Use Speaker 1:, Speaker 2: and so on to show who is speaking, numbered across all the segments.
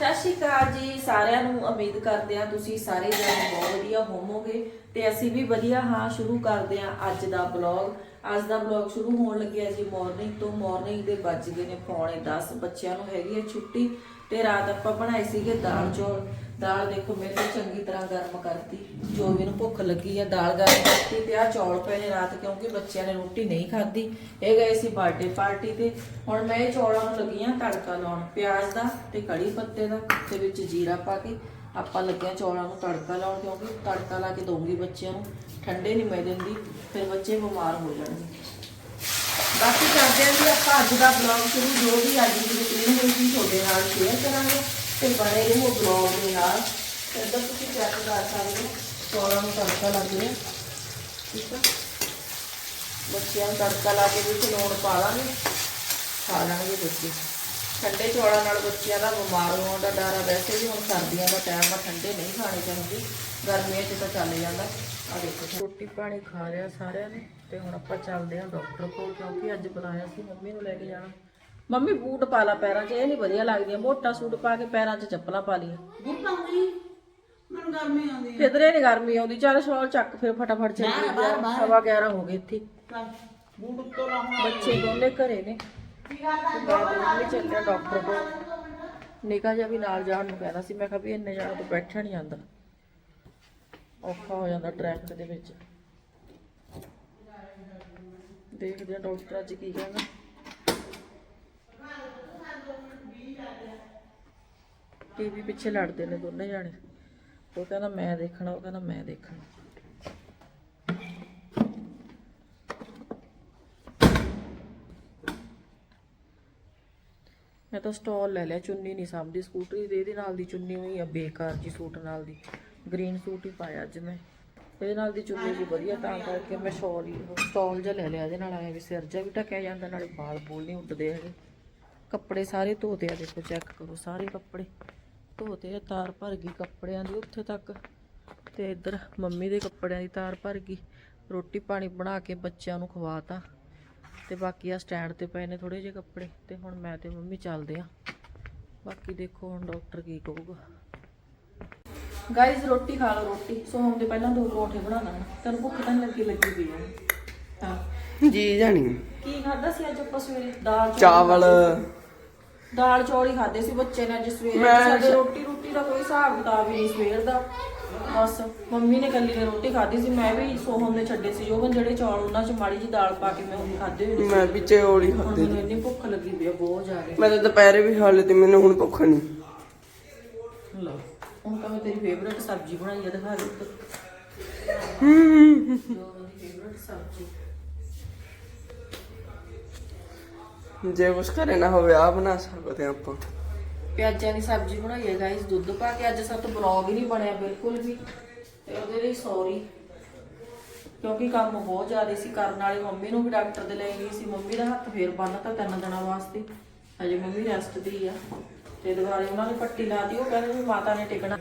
Speaker 1: ਸਤਿ ਸ਼੍ਰੀ ਅਕਾਲ ਜੀ, ਸਾਰਿਆਂ ਨੂੰ ਉਮੀਦ ਕਰਦੇ ਹਾਂ ਤੁਸੀਂ ਸਾਰੇ ਜਣੇ ਬਹੁਤ ਵਧੀਆ ਹੋਵੋਗੇ ਤੇ ਅਸੀਂ ਵੀ ਵਧੀਆ ਹਾਂ, ਸ਼ੁਰੂ ਕਰਦੇ ਹਾਂ ਅੱਜ ਦਾ ਬਲੌਗ ਅੱਜ ਦਾ ਬਲੌਗ ਸ਼ੁਰੂ ਹੋਣ ਲੱਗਿਆ ਜੀ ਮਾਰਨਿੰਗ ਤੋਂ ਮਾਰਨਿੰਗ ਦੇ ਵੱਜ ਗਏ ਨੇ ਪੌਣੇ 10 ਬੱਚਿਆਂ ਨੂੰ ਹੈਗੀ ਹੈ ਛੁੱਟੀ ਤੇ ਰਾਤ ਆਪਾਂ ਬਣਾਏ ਸੀਗੇ ਦਾਲ ਚੌਲ। ਦਾਲ ਦੇਖੋ ਮੇਰੇ ਤੋਂ ਚੰਗੀ ਤਰ੍ਹਾਂ ਗਰਮ ਕਰਤੀ। ਜੋ ਵੀ ਨੂੰ ਭੁੱਖ ਲੱਗੀ ਆ, ਦਾਲ ਗਰਮ ਕਰਤੀ ਤੇ ਆ ਚੌਲ ਪਏ ਨੇ ਰਾਤ ਕਿਉਂਕਿ ਬੱਚਿਆਂ ਨੇ ਰੋਟੀ ਨਹੀਂ ਖਾਧੀ। ਇਹ ਗਏ ਸੀ ਬਰਥਡੇ ਪਾਰਟੀ ਤੇ। ਹੁਣ ਮੈਂ ਇਹ ਚੌਲਾਂ ਨੂੰ ਲੱਗੀ ਆ ਤੜਕਾ ਲਾਉਣ, ਪਿਆਜ਼ ਦਾ ਤੇ ਕੜੀ ਪੱਤੇ ਦਾ ਤੇ ਵਿੱਚ ਜੀਰਾ ਪਾ ਕੇ। ਆਪਾਂ ਲੱਗਿਆ ਚੌਲਾਂ ਨੂੰ ਤੜਕਾ ਲਾਉਣ ਕਿਉਂਕਿ ਤੜਕਾ ਲਾ ਕੇ ਦਊਂਗੀ ਬੱਚਿਆਂ ਨੂੰ। ਠੰਡੇ ਨਹੀਂ ਮੈਂ ਦਿੰਦੀ, ਫਿਰ ਬੱਚੇ ਬਿਮਾਰ ਹੋ ਜਾਣਗੇ। ਬਾਕੀ ਕਰਦੇ ਹਾਂ ਜੀ, ਆਪਾਂ ਅੱਜ ਦਾ ਬਲੌਗ ਸ਼ੁਰੂ, ਜੋ ਵੀ ਅੱਜ ਦੀ ਰੁਟੀਨ ਹੋਈ ਸੀ, ਤੁਹਾਡੇ ਨਾਲ ਸ਼ੇਅਰ ਕਰਾਂਗੇ। ਤੇ ਬਣੇ ਰਹੋ ਬਲੌਗ ਦੇ ਨਾਲ। ਇੱਧਰ ਤੁਸੀਂ ਚੈੱਕ ਕਰ ਸਕਦੇ ਹੋ। ਚੌਲਾਂ ਨੂੰ ਤੜਕਾ ਲੱਗ ਰਿਹਾ। ਠੀਕ ਆ? ਬੱਚਿਆਂ ਨੂੰ ਤੜਕਾ ਲਾ ਕੇ ਵਿੱਚ ਲੂਣ ਪਾ ਲਾਂਗੇ। ਖਾ ਲੈਣਗੇ ਬੱਚੇ। ਠੰਡੇ ਚੌਲਾਂ ਨਾਲ ਬੱਚਿਆਂ ਦਾ ਬਿਮਾਰ ਹੋਣ ਦਾ ਡਰ ਆ ਵੈਸੇ ਵੀ। ਹੁਣ ਸਰਦੀਆਂ ਦਾ ਟਾਈਮ ਆ, ਠੰਡੇ ਨਹੀਂ ਖਾਣੇ ਚਾਹੀਦੇ। ਗਰਮੀਆਂ 'ਚ ਤਾਂ ਚੱਲ ਜਾਂਦਾ। ਆ ਦੇਖੋ, ਰੋਟੀ ਪਾਣੀ ਖਾ ਲਿਆ ਸਾਰਿਆਂ ਨੇ। ਤੇ ਹੁਣ ਆਪਾਂ ਚੱਲਦੇ ਹਾਂ ਡਾਕਟਰ ਕੋਲ, ਕਿਉਂਕਿ ਅੱਜ ਬੁਲਾਇਆ ਸੀ, ਮੰਮੀ ਨੂੰ ਲੈ ਕੇ ਜਾਣਾ। ਮੰਮੀ ਬੂਟ ਪਾ ਲਾ ਪੈਰਾਂ 'ਚ ਇਹ ਨਹੀਂ ਵਧੀਆ ਲੱਗਦੀਆਂ। ਮੋਟਾ ਸੂਟ ਪਾ ਕੇ ਪੈਰਾਂ 'ਚ ਚੱਪਲਾਂ ਪਾ ਲਈਆਂ।
Speaker 2: ਬੁੱਟਾਂ ਦੀ ਮੈਨੂੰ ਗਰਮੀ ਆਉਂਦੀ
Speaker 1: ਕਿਧਰੇ ਨਹੀਂ ਗਰਮੀ ਆਉਂਦੀ। ਚੱਲ ਸ਼ਾਲ ਚੱਕ ਫਿਰ ਫਟਾਫਟ ਚੱਲੀ ਸਵਾ 11 ਹੋ ਗਏ ਇੱਥੇ।
Speaker 2: ਹੈ ਬੂਟ ਉੱਤੋਂ ਲਾਉਣਾ
Speaker 1: ਬੱਚੇ ਦੋਨੇ ਘਰੇ ਨੇ। ਚੱਲਿਆ ਡਾਕਟਰ ਕੋਲ। ਨਿਕਾ ਜਿਹਾ ਵੀ ਨਾਲ ਜਾਣ ਨੂੰ ਕਹਿੰਦਾ ਸੀ। ਮੈਂ ਕਿਹਾ ਵੀ ਇੰਨੇ ਜਾਣਾ ਤੋਂ ਬੈਠਾ ਨਹੀਂ ਜਾਂਦਾ। ਔਖਾ ਹੋ ਜਾਂਦਾ ਟ੍ਰੈਫਿਕ ਦੇ ਵਿੱਚ। ਦੇਖਦੇ ਆ ਡਾਕਟਰ ਅੱਜ ਕੀ ਕਹਿੰਦਾ। ਟੀਵੀ ਪਿੱਛੇ ਲੜਦੇ ਨੇ ਦੋਨੇ ਜਾਣੇ। ਉਹ ਕਹਿੰਦਾ, ਮੈਂ ਦੇਖਣਾ, ਉਹ ਕਹਿੰਦਾ, ਮੈਂ ਦੇਖਣਾ। ਮੈਂ ਤਾਂ ਸਟਾਲ ਲੈ ਲਿਆ, ਚੁੰਨੀ ਨਹੀਂ ਸਾਂਭਦੀ। ਸਕੂਟਰੀ ਦੇ ਇਹਦੇ ਨਾਲ ਦੀ ਚੁੰਨੀ ਹੋਈ ਆ, ਬੇਕਾਰ ਜੀ ਸੂਟ ਨਾਲ ਦੀ। ਗ੍ਰੀਨ ਸੂਟ ਹੀ ਪਾਇਆ ਅੱਜ ਮੈਂ। ਇਹਦੇ ਨਾਲ ਦੀ ਚੁੰਨੀ ਵੀ ਵਧੀਆ, ਤਾਂ ਕਰਕੇ ਮੈਂ ਸ਼ਾਲ ਹੀ ਸਟਾਲ ਜਿਹਾ ਲੈ ਲਿਆ। ਇਹਦੇ ਨਾਲ ਆਇਆ ਵੀ ਸਿਰ ਜਿਹਾ ਵੀ ਢੱਕਿਆ ਜਾਂਦਾ, ਨਾਲੇ ਵਾਲ ਬੂਲ ਨਹੀਂ ਉੱਡਦੇ ਹੈਗੇ। ਕੱਪੜੇ ਸਾਰੇ ਧੋਤੇ ਆ ਦੇਖੋ ਚੈੱਕ ਕਰੋ ਸਾਰੇ ਕੱਪੜੇ ਧੋਤੇ ਆ ਤਾਰ ਭਰ ਗਈ ਕੱਪੜਿਆਂ ਦੀ ਉੱਥੇ ਤੱਕ ਤੇ ਇੱਧਰ ਮੰਮੀ ਦੇ ਕੱਪੜਿਆਂ ਦੀ ਤਾਰ ਭਰ ਗਈ ਰੋਟੀ ਪਾਣੀ ਬਣਾ ਕੇ ਬੱਚਿਆਂ ਨੂੰ ਖਵਾਤਾ ਤੇ ਬਾਕੀ ਆ ਸਟੈਂਡ ਤੇ ਪਏ ਨੇ ਥੋੜੇ ਜਿਹੇ ਕੱਪੜੇ ਤੇ ਹੁਣ ਮੈਂ ਤੇ ਮੰਮੀ ਚੱਲਦੇ ਆ। ਬਾਕੀ ਦੇਖੋ ਹੁਣ ਡਾਕਟਰ ਕੀ ਕਹੂਗਾ। ਗਾਇਜ਼ ਰੋਟੀ ਖਾ ਲਓ ਰੋਟੀ। ਸੋਹਣ ਦੇ ਪਹਿਲਾਂ ਦੋ ਪਰੌਂਠੇ ਬਣਾ ਲੈਣਾ ਤੈਨੂੰ ਭੁੱਖ ਤਾਂ ਨੀ ਲੱਗੀ ਲੱਗੀ ਪਈ ਆ। ਹਾਂ।
Speaker 3: ਜੀ ਜਾਣੀ।
Speaker 1: ਕੀ ਖਾਦਾ ਸੀ ਅੱਜ ਆਪਾਂ ਸਵੇਰੇ? ਦਾਲ ਚੌਲ
Speaker 3: ਚਾਵਲ।
Speaker 1: ਦਾਲ ਚੌਲ ਹੀ ਖਾਦੇ ਸੀ ਬੱਚੇ ਨੇ ਅੱਜ ਸਵੇਰੇ
Speaker 3: ਮੈਂ-
Speaker 1: ਸਾਡੇ ਰੋਟੀ ਰੋਟੀ ਦਾ ਕੋਈ ਹਿਸਾਬ ਕਿਤਾਬ ਹੀ ਨਹੀਂ ਸਵੇਰ ਦਾ। ਬਸ ਮੰਮੀ ਨੇ ਕੱਲੀ ਨੇ ਰੋਟੀ ਖਾਦੀ ਸੀ ਮੈਂ ਵੀ ਸੋਹਮ ਨੇ ਛੱਡੇ ਸੀ ਜੋਬਨ ਜਿਹੜੇ ਚੌਲ ਉਹਨਾਂ ਚ ਮਾੜੀ ਜੀ ਦਾਲ ਪਾ ਕੇ ਮੈਂ ਉਹ ਖਾਦੇ ਹੋਏ
Speaker 3: ਮੈਂ ਵਿੱਚੇ ਔਲੀ
Speaker 1: ਹੁਣ
Speaker 3: ਖਾਦੇ
Speaker 1: ਮੈਨੂੰ ਇੰਨੀ ਭੁੱਖ ਲੱਗੀ ਪਈ ਆ ਬਹੁਤ ਜ਼ਿਆਦਾ।
Speaker 3: ਮੈਂ ਤਾਂ ਦੁਪਹਿਰੇ ਵੀ ਖਾ ਲਈ ਤੇ ਮੈਨੂੰ ਹੁਣ ਭੁੱਖ ਨਹੀਂ
Speaker 1: ਲਓ ਹੁਣ ਤਾਂ ਮੈਂ ਤੇਰੀ ਫੇਵਰੇਟ ਸਬਜ਼ੀ ਬਣਾਈ ਆ ਦਿਖਾ ਦੇ। ਮੇਰੀ ਫੇਵਰੇਟ ਸਬਜ਼ੀ।
Speaker 3: ਜੇ ਕੁਛ ਘਰੇ ਨਾ ਹੋਵੇ ਆ ਬਣਾ ਸਕਦੇ ਆਪਾਂ।
Speaker 1: ਪਿਆਜ਼ਾਂ ਦੀ ਸਬਜ਼ੀ ਬਣਾਈ ਹੈ ਗਾਇਸ ਦੁੱਧ ਪਾ ਕੇ ਅੱਜ ਸਾਤੋਂ ਬਲੌਗ ਹੀ ਨਹੀਂ ਬਣਿਆ ਬਿਲਕੁਲ ਵੀ। ਤੇ ਉਹਦੇ ਲਈ ਸੌਰੀ ਕਿਉਂਕਿ ਕੰਮ ਬਹੁਤ ਜ਼ਿਆਦਾ ਸੀ, ਕਰਨ ਵਾਲੇ ਮੰਮੀ ਨੂੰ ਵੀ ਡਾਕਟਰ ਦੇ ਲੈ ਗਈ ਸੀ। ਮੰਮੀ ਦਾ ਹੱਥ ਫੇਰ ਬੰਨਤਾ ਤਿੰਨ ਦਿਨਾਂ ਵਾਸਤੇ। ਅਜੇ ਮੰਮੀ ਰੈਸਟ ਦੀ ਆ। ਤੇ ਦੁਬਾਰੇ ਉਹਨਾਂ ਨੇ ਪੱਟੀ ਲਾਤੀ, ਉਹ ਕਹਿੰਦੇ ਵੀ ਮਾਤਾ ਨੇ ਟਿਕਣਾ।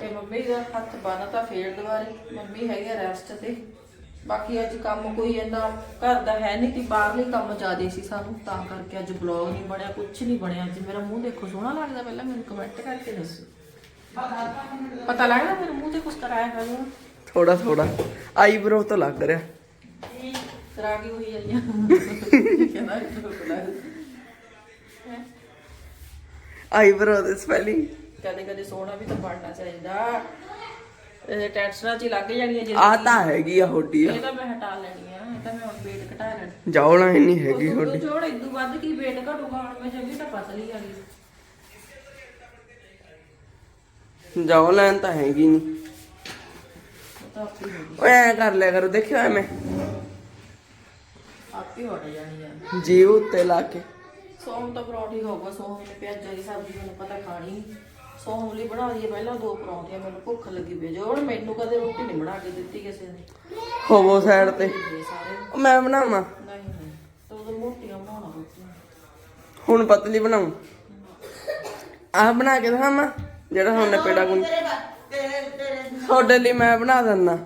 Speaker 1: ਤੇ ਮੰਮੀ ਦਾ ਹੱਥ ਬੰਨਤਾ ਫੇਰ ਦੁਬਾਰੇ। ਮੰਮੀ ਹੈਗੇ ਰੈਸਟ ਤੇ। ਬਾਕੀ ਅੱਜ ਕੰਮ ਕੋਈ ਇੰਨਾ ਘਰ ਦਾ ਹੈ ਨਹੀਂ ਕਿ ਬਾਹਰਲੇ ਕੰਮ ਜ਼ਿਆਦੇ ਸੀ ਸਾਨੂੰ ਤਾਂ ਕਰਕੇ ਅੱਜ ਬਲੌਗ ਨਹੀਂ ਬਣਿਆ ਕੁਝ ਨਹੀਂ ਬਣਿਆ। ਅੱਜ ਮੇਰਾ ਮੂੰਹ ਦੇਖੋ ਸੋਹਣਾ ਲੱਗਦਾ ਪਹਿਲਾਂ ਮੈਨੂੰ ਕਮੈਂਟ ਕਰਕੇ ਦੱਸੋ। ਪਤਾ ਲੱਗਦਾ ਮੇਰੇ ਮੂੰਹ ਤੇ ਕੁਝ ਕਰਾਇਆ ਹੋਇਆ
Speaker 3: ਥੋੜਾ ਥੋੜਾ ਆਈਬ੍ਰੋ ਤਾਂ ਲੱਗ ਰਿਹਾ।
Speaker 1: ਕਰਾ ਕੇ ਹੋਈ ਆਈਆਂ ਕਹਿੰਦਾ
Speaker 3: ਆਈਬ੍ਰੋ ਦੇ ਸਪੈਲਿੰਗ
Speaker 1: ਕਦੇ ਕਦੇ ਸੋਹਣਾ ਵੀ ਤਾਂ ਬਣਨਾ ਚਾਹੀਦਾ। ਚ ਹੀ ਲੱਗ ਜਾਣੀਆਂ ਜੇ
Speaker 3: ਆ ਤਾਂ ਹੈਗੀ ਆ ਹੋਡੀ ਆ
Speaker 1: ਇਹ ਤਾਂ ਮੈਂ ਹਟਾ ਲੈਣੀ ਆ ਇਹ ਤਾਂ ਮੈਂ ਹੁਣ ਵੇਟ ਘਟਾ ਲੈਣੀ।
Speaker 3: ਜਾਉਣਾ ਨਹੀਂ ਹੈਗੀ
Speaker 1: ਉਹ
Speaker 3: ਹੋਡੀ
Speaker 1: ਜੋੜ ਇਦੋਂ ਵੱਧ ਕੀ ਵੇਟ ਘਟੂਗਾ ਹੁਣ ਮੈਂ ਜੰਮੀ ਤਾਂ ਪਤਲੀ ਆ ਗਈ।
Speaker 3: ਜਾਉ ਲੈਣ ਤਾਂ ਹੈਗੀ ਨਹੀਂ।
Speaker 1: ਹੋ
Speaker 3: ਓਏ ਐ ਕਰ ਲਿਆ ਕਰੋ ਦੇਖਿਓ ਐਵੇਂ।
Speaker 1: ਆਪੇ ਹਟ ਜਾਣੀ ਆ।
Speaker 3: ਜੀਵ ਉੱਤੇ ਲਾ ਕੇ।
Speaker 1: ਸੋਹਣ ਤਾਂ ਪਰੌਂਠੀ ਹੋਊਗਾ ਸੋਹਣ ਨੇ ਪਿਆਜ਼ਾਂ ਦੀ ਸਬਜ਼ੀ ਮੈਨੂੰ ਪਤਾ ਖਾਣੀ ਲਈ ਬਣਾ ਦਈਏ ਪਹਿਲਾਂ ਦੋ ਪਰੌਂਠੀਆਂ ਮੈਨੂੰ ਭੁੱਖ ਲੱਗੀ ਪਈ ਜੋ ਹੁਣ ਮੈਨੂੰ ਕਦੇ ਰੋਟੀ ਨਹੀਂ ਬਣਾ ਕੇ ਦਿੱਤੀ ਕਿਸੇ ਨੇ।
Speaker 3: ਹੋਵੋ ਸਾਈਡ ਤੇ।
Speaker 1: ਇਹ ਸਾਰੇ।
Speaker 3: ਉਹ ਮੈਂ ਬਣਾਵਾਂ?
Speaker 1: ਨਹੀਂ ਨਹੀਂ। ਤਾਂ ਉਹ ਮੋਟੀਆਂ ਬਣਾਉਣਾ ਰੋਟੀਆਂ।
Speaker 3: ਹੁਣ ਪਤਲੀ ਬਣਾਉ? ਆਹ ਬਣਾ ਕੇ ਦਿਖਾਵਾਂ? ਜਿਹੜਾ ਹੁਣ ਪੇੜਾ ਗੁੰਨ
Speaker 2: ਤੇਰੇ ਤੇਰੇ
Speaker 3: ਤੁਹਾਡੇ ਲਈ ਮੈਂ ਬਣਾ ਦਿੰਦਾ।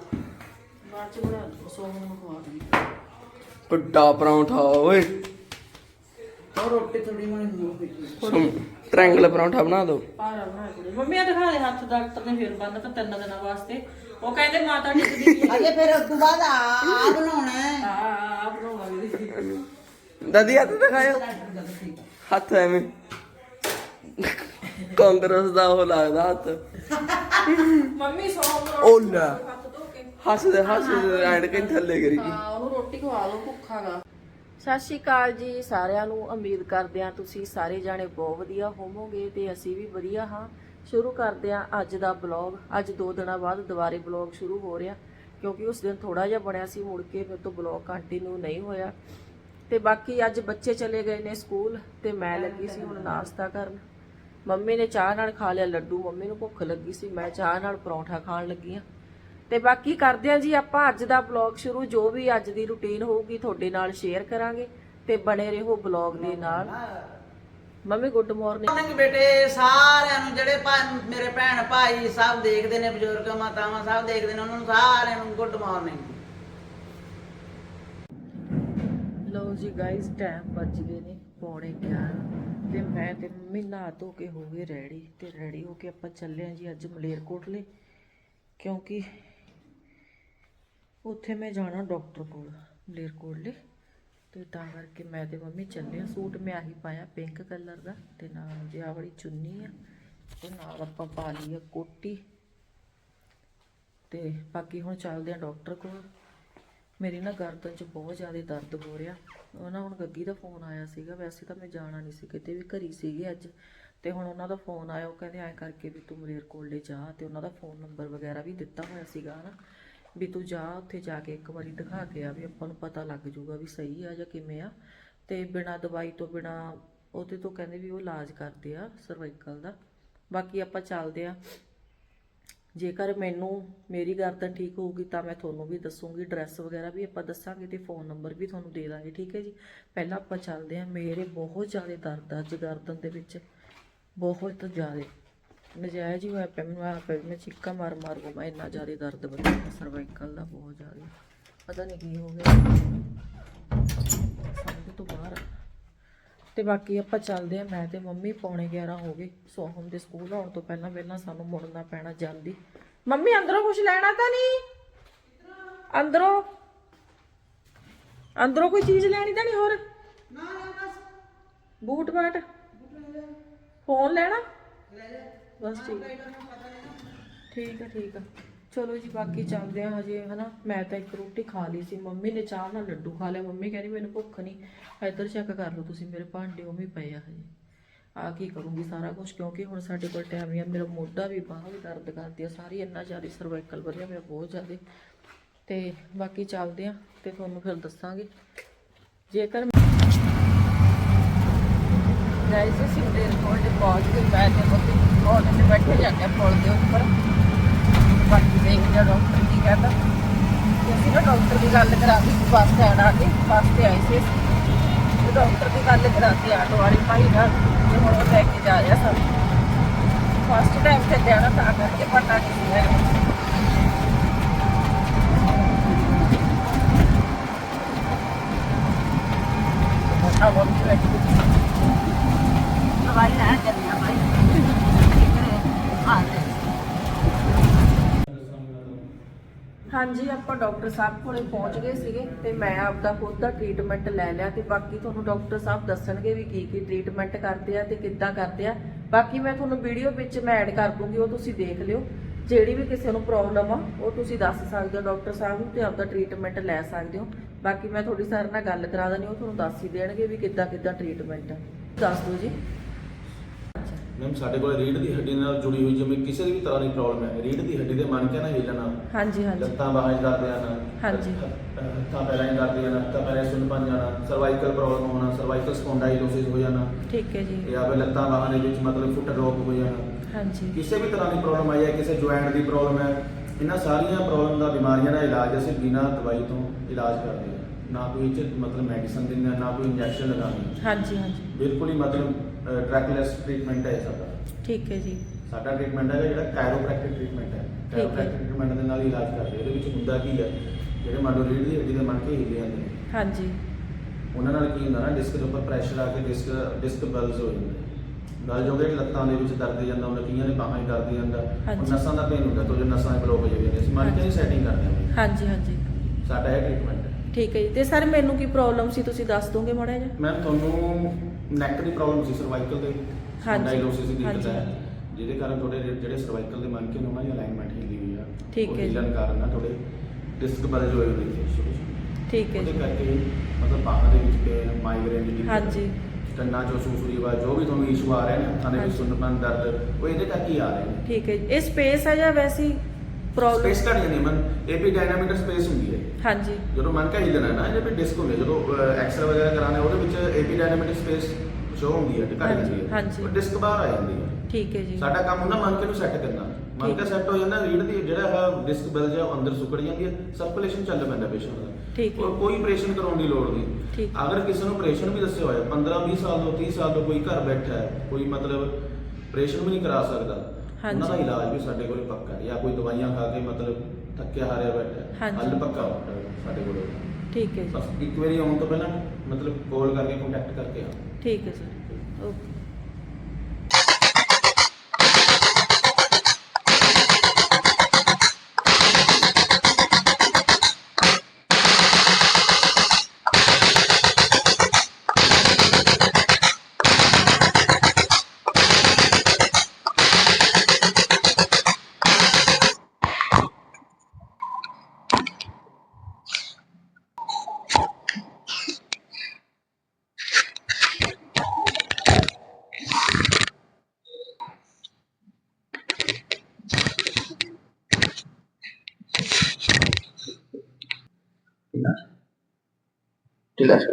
Speaker 1: ਬਾਅਦ ਚ ਬਣਾ ਦਿਓ ਸੋਹਣ ਨੂੰ ਖਵਾ ਦੂੰਗੀ
Speaker 3: ਵੱਡਾ ਪਰੌਂਠਾ ਓਏ।
Speaker 2: ਉਹ ਰੋਟੀ ਥੋੜੀ ਮਣੀ ਹੋ ਗਈ
Speaker 3: ਸੁਣ। ਟ੍ਰਾਇੰਗਲ ਪਰੌਂਠਾ ਬਣਾ ਦਿਓ।
Speaker 1: ਭਾਰਾ ਬਣਾ ਕੇ ਦੇ। ਮੰਮੀ ਆ ਦਿਖਾ ਦੇ ਹੱਥ ਡਾਕਟਰ ਨੇ ਫੇਰ ਬੰਨ ਤਾਂ ਤਿੰਨ ਦਿਨਾਂ ਵਾਸਤੇ। ਉਹ ਕਹਿੰਦੇ ਮਾਤਾ ਟਿਕਦੀ ਨਹੀਂ
Speaker 2: ਅਜੇ ਫਿਰ ਉਸ ਤੋਂ ਬਾਅਦ ਆ ਆ ਬਣਾਉਣਾ ਹੈ।
Speaker 1: ਆ ਆ ਬਣਾਵਾਂਗੇ
Speaker 3: ਦਾਦੀ ਹੱਥ ਦਿਖਾਇਓ। ਹੱਥ ਐਵੇਂ। ਕਾਂਗਰਸ ਦਾ ਉਹ ਲੱਗਦਾ ਹੱਥ।
Speaker 1: ਮੰਮੀ ਸੌਂ
Speaker 3: ਉਹ ਲੈ।
Speaker 1: ਹੱਥ ਧੋ ਕੇ।
Speaker 3: ਹੱਸਦੇ ਹੱਸਦੇ ਐਂਡ ਕੇ ਥੱਲੇ ਕਰੀ ਗਈ।
Speaker 1: ਹਾਂ ਉਹਨੂੰ ਰੋਟੀ ਖਵਾ ਦਿਓ ਭੁੱਖਾਗਾ ਸਤਿ ਸ਼੍ਰੀ ਅਕਾਲ ਜੀ ਸਾਰਿਆਂ ਨੂੰ ਉਮੀਦ ਕਰਦੇ ਹਾਂ ਤੁਸੀਂ ਸਾਰੇ ਜਾਣੇ ਬਹੁਤ ਵਧੀਆ ਹੋਵੋਗੇ ਤੇ ਅਸੀਂ ਵੀ ਵਧੀਆ ਹਾਂ। ਸ਼ੁਰੂ ਕਰਦੇ ਹਾਂ ਅੱਜ ਦਾ ਬਲੌਗ ਅੱਜ ਦੋ ਦਿਨਾਂ ਬਾਅਦ ਦੁਬਾਰੇ ਬਲੌਗ ਸ਼ੁਰੂ ਹੋ ਰਿਹਾ ਕਿਉਂਕਿ ਉਸ ਦਿਨ ਥੋੜਾ ਜਿਹਾ ਬਣਿਆ ਸੀ ਮੁੜ ਕੇ ਫਿਰ ਤੋਂ ਬਲੌਗ ਕੰਟੀਨਿਊ ਨਹੀਂ ਹੋਇਆ। ਤੇ ਬਾਕੀ ਅੱਜ ਬੱਚੇ ਚਲੇ ਗਏ ਨੇ ਸਕੂਲ ਤੇ ਮੈਂ ਲੱਗੀ ਸੀ ਹੁਣ ਨਾਸ਼ਤਾ ਕਰਨ। ਮੰਮੀ ਨੇ ਚਾਹ ਨਾਲ ਖਾ ਲਿਆ ਲੱਡੂ ਮੰਮੀ ਨੂੰ ਭੁੱਖ ਲੱਗੀ ਸੀ ਮੈਂ ਚਾਹ ਨਾਲ ਪਰੌਂਠਾ ਖਾਣ ਲੱਗੀ ਆ ਤੇ ਬਾਕੀ ਕਰਦੇ ਆ ਜੀ ਆਪਾਂ ਅੱਜ ਦਾ ਬਲੌਗ ਸ਼ੁਰੂ ਜੋ ਵੀ ਅੱਜ ਦੀ ਰੁਟੀਨ ਹੋਊਗੀ ਤੁਹਾਡੇ ਨਾਲ ਸ਼ੇਅਰ ਕਰਾਂਗੇ ਤੇ ਬਣੇ ਰਹੋ ਬਲੌਗ ਦੇ ਨਾਲ। ਮੰਮੀ ਗੁੱਡ ਮਾਰਨਿੰਗ
Speaker 2: ਮਾਰਨਿੰਗ ਬੇਟੇ ਸਾਰਿਆਂ ਨੂੰ ਜਿਹੜੇ ਮੇਰੇ ਭੈਣ ਭਾਈ ਸਭ ਦੇਖਦੇ ਨੇ ਬਜ਼ੁਰਗ ਮਾਤਾਵਾਂ ਸਭ ਦੇਖਦੇ ਨੇ ਉਹਨਾਂ ਨੂੰ ਸਾਰਿਆਂ ਨੂੰ ਗੁੱਡ ਮਾਰਨਿੰਗ
Speaker 1: ਲਓ ਜੀ ਗਾਇਸ ਟਾਈਮ ਵੱਜ ਗਏ ਨੇ ਪੌਣੇ 11 ਤੇ ਮੈਂ ਤੇ ਮੰਮੀ ਨਹਾ ਧੋ ਕੇ ਹੋ ਗਏ ਰੈਡੀ ਤੇ ਰੈਡੀ ਹੋ ਕੇ ਆਪਾਂ ਚੱਲੇ ਆ ਜੀ ਅੱਜ ਮਲੇਰਕੋਟਲੇ ਕਿਉਂਕਿ ਉੱਥੇ ਮੈਂ ਜਾਣਾ ਡਾਕਟਰ ਕੋਲ ਮਲੇਰਕੋਟਲੇ ਤੇ ਤਾਂ ਕਰਕੇ ਮੈਂ ਤੇ ਮੰਮੀ ਚੱਲੇ ਆ ਸੂਟ ਮੈਂ ਆਹੀ ਪਾਇਆ ਪਿੰਕ ਕਲਰ ਦਾ, ਤੇ ਨਾਲ ਜਿਹਾ ਆਹ ਵਾਲੀ ਚੁੰਨੀ ਆ। ਤੇ ਨਾਲ ਆਪਾਂ ਪਾ ਲਈ ਆ ਕੋਟੀ। ਤੇ ਬਾਕੀ ਹੁਣ ਚੱਲਦੇ ਆ ਡਾਕਟਰ ਕੋਲ। ਮੇਰੀ ਨਾ ਗਰਦਨ 'ਚ ਬਹੁਤ ਜ਼ਿਆਦਾ ਦਰਦ ਹੋ ਰਿਹਾ। ਉਹਨਾਂ ਹੁਣ ਗੱਗੀ ਦਾ ਫੋਨ ਆਇਆ ਸੀਗਾ। ਵੈਸੇ ਤਾਂ ਮੈਂ ਜਾਣਾ ਨਹੀਂ ਸੀ, ਕਿਤੇ ਵੀ ਘਰੀ ਸੀਗੇ ਅੱਜ। ਤੇ ਹੁਣ ਉਹਨਾਂ ਦਾ ਫੋਨ ਆਇਆ, ਉਹ ਕਹਿੰਦੇ ਐਂ ਕਰਕੇ ਵੀ ਤੂੰ ਮਲੇਰਕੋਟਲੇ ਜਾ। ਤੇ ਉਹਨਾਂ ਦਾ ਫੋਨ ਨੰਬਰ ਵਗੈਰਾ ਵੀ ਦਿੱਤਾ ਹੋਇਆ ਸੀਗਾ ਨਾ ਵੀ ਤੂੰ ਜਾ, ਉੱਥੇ ਜਾ ਕੇ ਇੱਕ ਵਾਰੀ ਦਿਖਾ ਕੇ ਆ ਵੀ ਆਪਾਂ ਨੂੰ ਪਤਾ ਲੱਗ ਜਾਊਗਾ ਵੀ ਸਹੀ ਆ ਜਾਂ ਕਿਵੇਂ ਆ। ਤੇ ਬਿਨਾ ਦਵਾਈ ਤੋਂ ਬਿਨਾ ਉਹਦੇ ਤੋਂ ਕਹਿੰਦੇ ਵੀ ਉਹ ਇਲਾਜ ਕਰਦੇ ਆ ਸਰਵਾਈਕਲ ਦਾ। ਬਾਕੀ ਆਪਾਂ ਚੱਲਦੇ ਆ। ਜੇਕਰ ਮੈਨੂੰ, ਮੇਰੀ ਗਰਦਨ ਠੀਕ ਹੋਊਗੀ ਤਾਂ ਮੈਂ ਤੁਹਾਨੂੰ ਵੀ ਦੱਸੂਗੀ ਐਡਰੈਸ ਵਗੈਰਾ ਵੀ ਆਪਾਂ ਦੱਸਾਂਗੇ ਤੇ ਫੋਨ ਨੰਬਰ ਵੀ ਤੁਹਾਨੂੰ ਦੇ ਦਾਂਗੇ, ਠੀਕ ਹੈ ਜੀ? ਪਹਿਲਾਂ ਆਪਾਂ ਚੱਲਦੇ ਹਾਂ ਮੇਰੇ ਬਹੁਤ ਜ਼ਿਆਦਾ ਦਰਦ ਆ ਅੱਜ ਗਰਦਨ ਦੇ ਵਿੱਚ, ਬਹੁਤ ਜ਼ਿਆਦਾ। ਨਜਾਇਜ਼ ਹੀ ਹੋਇਆ ਪਿਆ ਮੈਨੂੰ ਆ ਪਿਆ ਮੈਂ ਚੀਕਾਂ ਮਾਰ ਮਾਰ ਕੋ ਮੈਂ ਇੰਨਾ ਜ਼ਿਆਦਾ ਦਰਦ ਵਧਿਆ ਸਰਵਾਈਕਲ ਦਾ ਬਹੁਤ ਜ਼ਿਆਦਾ। ਪਤਾ ਨਹੀਂ ਕੀ ਹੋ ਗਿਆ। ਸਮਝ ਤੋਂ ਬਾਹਰ। ਤੇ ਬਾਕੀ ਆਪਾਂ ਚੱਲਦੇ ਆ ਮੈਂ ਤੇ ਮੰਮੀ ਪੌਣੇ 11 ਹੋ ਗਏ। ਸੋਹਮ ਦੇ ਸਕੂਲ ਆਉਣ ਤੋਂ ਪਹਿਲਾਂ ਪਹਿਲਾਂ ਸਾਨੂੰ ਮੁੜਨਾ ਪੈਣਾ ਜਲਦੀ। ਮੰਮੀ ਅੰਦਰੋਂ ਕੁਝ ਲੈਣਾ ਤਾਂ ਨਹੀਂ? ਅੰਦਰੋਂ? ਅੰਦਰੋਂ ਕੋਈ ਚੀਜ਼ ਲੈਣੀ ਤਾਂ ਨਹੀਂ ਹੋਰ? ਬੂਟ ਬਾਟ ਫੋਨ ਲੈਣਾ? ਬਸ ਠੀਕ। ਠੀਕ ਆ ਠੀਕ ਆ। ਚਲੋ ਜੀ, ਬਾਕੀ ਚੱਲਦੇ ਆ ਹਜੇ, ਹਨਾ। ਮੈਂ ਤਾਂ ਇੱਕ ਰੋਟੀ ਖਾ ਲਈ ਸੀ। ਮੰਮੀ ਨੇ ਚਾਹ ਨਾਲ ਲੱਡੂ ਖਾ ਲਿਆ। ਮੰਮੀ ਕਹਿੰਦੀ, ਮੈਨੂੰ ਭੁੱਖ ਨਹੀਂ ਇੱਧਰ ਚੈੱਕ ਕਰ ਲਓ ਤੁਸੀਂ। ਮੇਰੇ ਭਾਂਡੇ ਉਵੇਂ ਹੀ ਪਏ ਆ ਹਜੇ। ਆ ਕੀ ਕਰੂੰਗੀ ਸਾਰਾ ਕੁਝ ਕਿਉਂਕਿ ਹੁਣ ਸਾਡੇ ਕੋਲ ਟਾਈਮ ਨਹੀਂ ਆ। ਮੇਰਾ ਮੋਢਾ ਵੀ ਬਾਹਾਂ ਵੀ ਦਰਦ ਕਰਦੀ ਆ। ਸਾਰੀ ਇੰਨਾ ਜ਼ਿਆਦਾ ਸਰਵਾਈਕਲ ਵਧਿਆ ਮੇਰਾ ਬਹੁਤ ਜ਼ਿਆਦਾ। ਤੇ ਬਾਕੀ ਚੱਲਦੇ ਆ ਤੇ ਤੁਹਾਨੂੰ ਫਿਰ ਦੱਸਾਂਗੇ। ਜੇਕਰ ਗਾਇਸ ਅਸੀਂ ਦੇਰ ਕੋਲ ਪਹੁੰਚ ਗਏ ਮੈਂ ਤੇ ਮੰਮੀ ਕੋਲ ਬੈਠੇ ਜਾਂਦੇ ਆ ਪੁਲ ਦੇ ਉੱਪਰ। ਬਾਕੀ ਦੇਖਦੇ ਆ ਡਾਕਟਰ ਕੀ ਕਹਿੰਦਾ। ਤੇ ਅਸੀਂ ਨਾ ਡਾਕਟਰ ਦੀ ਗੱਲ ਕਰਾ ਕੇ ਬੱਸ ਸਟੈਂਡ ਆ ਕੇ ਬੱਸ ਤੇ ਆਏ ਸੀ। ਤੇ ਡਾਕਟਰ ਦੀ ਗੱਲ ਕਰਾਤੀ, ਆਟੋ ਵਾਲੀ ਭਾਈ ਨਾਲ, ਤੇ ਹੁਣ ਉਹ ਲੈ ਕੇ ਜਾ ਰਿਹਾ ਸਾਨੂੰ। ਫਸਟ ਟਾਈਮ ਤੇ ਜਾਣਾ ਤਾਂ ਕਰਕੇ ਪਤਾ ਨਹੀਂ ਸੀ ਹੈਗਾ। ਮੋਟਾ ਬਹੁਤ ਬੈਠੀ।
Speaker 2: ਦਵਾਈ ਲੈ ਚੱਲਿਆ ਭਾਈ ਆ
Speaker 1: ਹਾਂਜੀ, ਆਪਾਂ ਡਾਕਟਰ ਸਾਹਿਬ ਕੋਲੇ ਪਹੁੰਚ ਗਏ ਸੀਗੇ ਤੇ ਮੈਂ ਆਪਦਾ ਖੁਦ ਦਾ ਟ੍ਰੀਟਮੈਂਟ ਲੈ ਲਿਆ ਤੇ ਬਾਕੀ ਤੁਹਾਨੂੰ ਡਾਕਟਰ ਸਾਹਿਬ ਦੱਸਣਗੇ ਵੀ ਕੀ ਕੀ ਟ੍ਰੀਟਮੈਂਟ ਕਰਦੇ ਆ ਤੇ ਕਿੱਦਾਂ ਕਰਦੇ ਆ। ਬਾਕੀ ਮੈਂ ਤੁਹਾਨੂੰ ਵੀਡੀਓ ਵਿੱਚ ਮੈਂ ਐਡ ਕਰ ਦੂੰਗੀ, ਉਹ ਤੁਸੀਂ ਦੇਖ ਲਿਓ। ਜਿਹੜੀ ਵੀ ਕਿਸੇ ਨੂੰ ਪ੍ਰੋਬਲਮ ਆ, ਉਹ ਤੁਸੀਂ ਦੱਸ ਸਕਦੇ ਹੋ ਡਾਕਟਰ ਸਾਹਿਬ ਨੂੰ ਤੇ ਆਪਦਾ ਟ੍ਰੀਟਮੈਂਟ ਲੈ ਸਕਦੇ ਹੋ। ਬਾਕੀ ਮੈਂ ਤੁਹਾਡੀ ਸਾਰਿਆਂ ਨਾਲ ਗੱਲ ਕਰਾ ਦੇਣੀ ਉਹ ਤੁਹਾਨੂੰ ਦੱਸ ਹੀ ਦੇਣਗੇ ਵੀ ਕਿੱਦਾਂ ਕਿੱਦਾਂ ਟ੍ਰੀਟਮੈਂਟ ਆ। ਦੱਸ ਦਿਓ ਜੀ।
Speaker 4: ਮੈਮ ਸਾਡੇ ਕੋਲ ਰੀੜ ਦੀ ਹੱਡੀ ਨਾਲ ਜੁੜੀ ਹੋਈ ਜਿਵੇਂ ਕਿਸੇ ਵੀ ਤਰ੍ਹਾਂ ਦੀ ਪ੍ਰੋਬਲਮ ਹੈ। ਰੀੜ ਦੀ ਹੱਡੀ ਦੇ ਮਨ ਕੇ ਨਾ ਹਿੱਲਣਾ
Speaker 1: ਹਾਂਜੀ ਹਾਂਜੀ।
Speaker 4: ਲੱਤਾਂ ਬਾਹਾਂ ਚ ਦਰਦ ਆਣਾ
Speaker 1: ਹਾਂਜੀ।
Speaker 4: ਹੱਥਾਂ ਪੈਰਾਂ 'ਚ ਦਰਦ ਆਣਾ ਹੱਥਾਂ ਪੈਰਾਂ ਸੁੰਨ ਪਨ ਜਾਣਾ ਸਰਵਾਈਕਲ ਪ੍ਰੋਬਲਮ ਹੋਣਾ ਸਰਵਾਈਕਲ ਸਪੌਂਡਾਈਲੋਸਿਸ ਹੋ ਜਾਣਾ।
Speaker 1: ਠੀਕ ਹੈ ਜੀ।
Speaker 4: ਜਾਂ ਫਿਰ ਲੱਤਾਂ ਬਾਹਾਂ ਦੇ ਵਿੱਚ ਮਤਲਬ ਫੁੱਟ ਡ੍ਰੌਪ ਹੋ ਜਾਣਾ।
Speaker 1: ਹਾਂਜੀ।
Speaker 4: ਕਿਸੇ ਵੀ ਤਰ੍ਹਾਂ ਦੀ ਪ੍ਰੋਬਲਮ ਆਈ ਹੈ ਕਿਸੇ ਜੁਆਇੰਟ ਦੀ ਪ੍ਰੋਬਲਮ ਹੈ ਇਹਨਾਂ ਸਾਰੀਆਂ ਪ੍ਰੋਬਲਮ ਦਾ ਬਿਮਾਰੀਆਂ ਦਾ ਇਲਾਜ ਅਸੀਂ ਬਿਨਾਂ ਦਵਾਈ ਤੋਂ ਇਲਾਜ ਕਰਦੇ ਹਾਂ। ਨਾ ਕੋਈ ਇਹ 'ਚ ਮਤਲਬ ਮੈਡੀਸਨ ਦਿੰਦੇ ਹਾਂ ਨਾ ਕੋਈ ਇੰਜੈਕਸ਼ਨ ਲਗਾਉਂਦੇ ਹਾਂ
Speaker 1: ਹਾਂਜੀ ਹਾਂਜੀ।
Speaker 4: ਬਿਲਕੁਲ ਹੀ ਮਤਲਬ ਡਰੈਗਲੈਸ ਟ੍ਰੀਟਮੈਂਟ ਹੈ ਸਾਡਾ।
Speaker 1: ਠੀਕ ਹੈ ਜੀ।
Speaker 4: ਸਾਡਾ ਟ੍ਰੀਟਮੈਂਟ ਹੈ ਜਿਹੜਾ ਕਾਇਰੋਪ੍ਰੈਕਟਿਕ ਟ੍ਰੀਟਮੈਂਟ ਹੈ।
Speaker 1: ਹੈ।
Speaker 4: ਕਾਇਰੋਪ੍ਰੈਕਟਿਕ ਟ੍ਰੀਟਮੈਂਟ ਦੇ ਨਾਲ ਹੀ ਇਲਾਜ ਕਰਦੇ ਹਾਂ। ਇਹਦੇ ਵਿੱਚ ਹੁੰਦਾ ਕੀ ਹੈ? ਜਿਹੜੇ ਮੰਨ ਲਓ ਦੀ ਹੱਡੀ ਦੇ ਮਣ ਕੇ ਹਿੱਲੇ ਜਾਂਦੇ ਨੇ।
Speaker 1: ਹਾਂਜੀ।
Speaker 4: ਉਹਨਾਂ ਨਾਲ ਕੀ ਹੁੰਦਾ ਨਾ ਡਿਸਕ ਦੇ ਉੱਪਰ ਪ੍ਰੈਸ਼ਰ ਆ ਕੇ ਡਿਸਕ ਡਿਸਕ ਬਲਜ਼ ਹੋ ਜਾਂਦੇ ਨੇ। ਗੱਲ ਜੋ ਕਿ ਲੱਤਾਂ ਦੇ ਵਿੱਚ ਦਰਦ ਜਾਂਦਾ ਉਹਨਾਂ ਕਈਆਂ ਦੇ ਬਾਹਾਂ 'ਚ ਦਰਦ ਜਾਂਦਾ। ਉਹ। ਨਸਾਂ ਦਾ ਪੇਨ ਹੁੰਦਾ ਤੋਂ ਜੋ ਨਸਾਂ ਬਲੌਕ ਹੋ ਜਾਂਦੀਆਂ ਨੇ। ਅਸੀਂ ਮਨ ਕੇ ਸੈਟਿੰਗ ਕਰਦੇ ਹਾਂ।
Speaker 1: ਹਾਂਜੀ ਹਾਂਜੀ।
Speaker 4: ਸਾਡਾ ਇਹ ਟ੍ਰੀਟਮੈਂਟ ਹੈ।
Speaker 1: ਠੀਕ ਹੈ ਜੀ। ਤੇ ਸਰ ਮੈਨੂੰ ਕੀ ਪ੍ਰੋਬਲਮ ਸੀ? ਤੁਸੀਂ ਦੱਸ ਦੋਗੇ ਮਾੜਾ ਜਿਹਾ?
Speaker 4: ਮੈਮ ਤੁਹਾਨੂੰ ਨੈਕ ਦੀ ਪ੍ਰੋਬਲਮ ਸੀ ਸਰਵਾਈਕਲ ਦੇ
Speaker 1: ਹਾਂਜੀ।
Speaker 4: ਡਾਇਲੋਸਿਸ ਦੀ
Speaker 1: ਹਾਂਜੀ,
Speaker 4: ਦਿੱਕਤ ਹੈ
Speaker 1: ਹਾਂਜੀ।
Speaker 4: ਜਿਹਦੇ ਕਾਰਨ ਤੁਹਾਡੇ ਜਿਹੜੇ- ਜਿਹੜੇ ਸਰਵਾਈਕਲ ਦੇ ਮਣਕੇ ਨੇ ਉਹਨਾਂ ਦੀ ਅਲਾਈਨਮੈਂਟ ਹਿੱਲੀ ਹੋਈ ਆ
Speaker 1: ਠੀਕ ਹੈ ਜੀ।
Speaker 4: ਹਿੱਲਣ ਕਾਰਨ ਨਾ ਤੁਹਾਡੇ ਡਿਸਕ ਬਲਜ ਹੋਏ ਹੋਏ ਨੇ ਸ਼ੁਰੂ ਸ਼ੁਰੂ
Speaker 1: ਠੀਕ ਹੈ
Speaker 4: ਉਹਦੇ
Speaker 1: ਜੀ
Speaker 4: ਕਰਕੇ ਮਤਲਬ ਬਾਹਾਂ ਦੇ ਵਿੱਚ ਪੇਨ ਮਾਈਗ੍ਰੇਨ ਦੀ ਦਿੱਕਤ
Speaker 1: ਹਾਂਜੀ।
Speaker 4: ਕੰਨਾਂ ਚੋਂ ਸੂਸੂਰੀ ਆਵਾਜ਼ ਜੋ ਵੀ ਤੁਹਾਨੂੰ ਇਸ਼ੂ ਆ ਰਹੇ ਨੇ ਹੱਥਾਂ ਦੇ ਵਿੱਚ
Speaker 1: ਹਾਂਜੀ।
Speaker 4: ਸੁੰਨਪਨ ਦਰਦ ਉਹ ਇਹਦੇ ਕਰਕੇ ਹੀ ਆ ਰਹੇ ਨੇ
Speaker 1: ਠੀਕ ਹੈ ਜੀ ਇਹ ਸਪੇਸ ਹੈ ਜਾਂ ਵੈਸੀ ਪ੍ਰੋਬਲਮ
Speaker 4: ਸਪੇਸ ਘਟ ਜਾਂਦੀ ਹੈ ਮਨ ਏਪੀ ਡਾਇਨਾਮੀਟਰ ਸਪੇਸ ਹੁੰਦੀ ਹੈ
Speaker 1: ਹਾਂਜੀ
Speaker 4: ਜਦੋਂ ਮਨ ਕਾ ਹਿੱਲਣਾ ਨਾ ਇਹਦੇ ਵਿੱਚ ਡਿਸਕ ਹੁੰਦੇ ਜਦੋਂ ਐਕਸਰੇ ਵਗੈਰਾ ਕਰਾਣੇ ਉਹਦੇ ਵਿੱਚ ਏਪੀ ਡਾਇਨਾਮੀਟਰ ਸਪੇਸ ਸ਼ੋ ਹੁੰਦੀ ਹੈ ਤੇ ਘਟ
Speaker 1: ਹਾਂਜੀ,
Speaker 4: ਜਾਂਦੀ ਹੈ
Speaker 1: ਹਾਂਜੀ।
Speaker 4: ਉਹ ਡਿਸਕ ਬਾਹਰ ਆ ਜਾਂਦੀ ਹੈ
Speaker 1: ਠੀਕ ਹੈ ਜੀ
Speaker 4: ਸਾਡਾ ਕੰਮ ਹੁੰਦਾ ਮਨਕੇ ਨੂੰ ਸੈੱਟ ਕਰਨਾ ਮਨਕਾ
Speaker 1: ਠੀਕ।
Speaker 4: ਸੈੱਟ ਹੋ ਜਾਂਦਾ ਰੀੜ ਦੀ ਜਿਹੜਾ ਹੈ ਡਿਸਕ ਬਲ ਜਾ ਅੰਦਰ ਸੁੱਕੜ ਜਾਂਦੀ ਹੈ ਸਰਕੂਲੇਸ਼ਨ ਚੱਲ ਪੈਂਦਾ ਪੇਸ਼ੈਂਟ ਦਾ
Speaker 1: ਠੀਕ ਹੈ।
Speaker 4: ਔਰ ਕੋਈ ਆਪਰੇਸ਼ਨ ਕਰਾਉਣ ਦੀ ਲੋੜ ਨਹੀਂ
Speaker 1: ਠੀਕ।
Speaker 4: ਅਗਰ ਕਿਸੇ ਨੂੰ ਆਪਰੇਸ਼ਨ ਵੀ ਦੱਸਿਆ ਹੋਇਆ 15 20 ਸਾਲ ਤੋਂ 30 ਸਾਲ ਤੋਂ ਕੋਈ ਘਰ ਬੈਠਾ ਹੈ ਕੋਈ ਮਤਲਬ ਆਪਰੇਸ਼ਨ ਵੀ ਨਹੀਂ ਕਰਾ ਸਕਦਾ। ਉਹਨਾਂ ਦਾ ਇਲਾਜ ਵੀ ਸਾਡੇ ਕੋਲ ਪੱਕਾ ਹੈ ਜਾਂ ਕੋਈ ਦਵਾਈਆਂ ਖਾ ਕੇ ਮਤਲਬ ਥੱਕਿਆ ਹਾਰਿਆ ਬੈਠਾ ਹੈ
Speaker 1: ਹਾਂਜੀ।
Speaker 4: ਹੱਲ ਪੱਕਾ ਹੁੰਦਾ ਹੈ ਸਾਡੇ ਕੋਲ।
Speaker 1: ਠੀਕ ਹੈ ਜੀ।
Speaker 4: ਬਸ ਇੱਕ ਵਾਰੀ ਆਉਣ ਤੋਂ ਪਹਿਲਾਂ ਮਤਲਬ ਕਾਲ ਕਰਕੇ ਕੰਟੈਕਟ ਕਰਕੇ ਆਓ।
Speaker 1: ਠੀਕ ਹੈ sir okay.
Speaker 5: Rilasyo.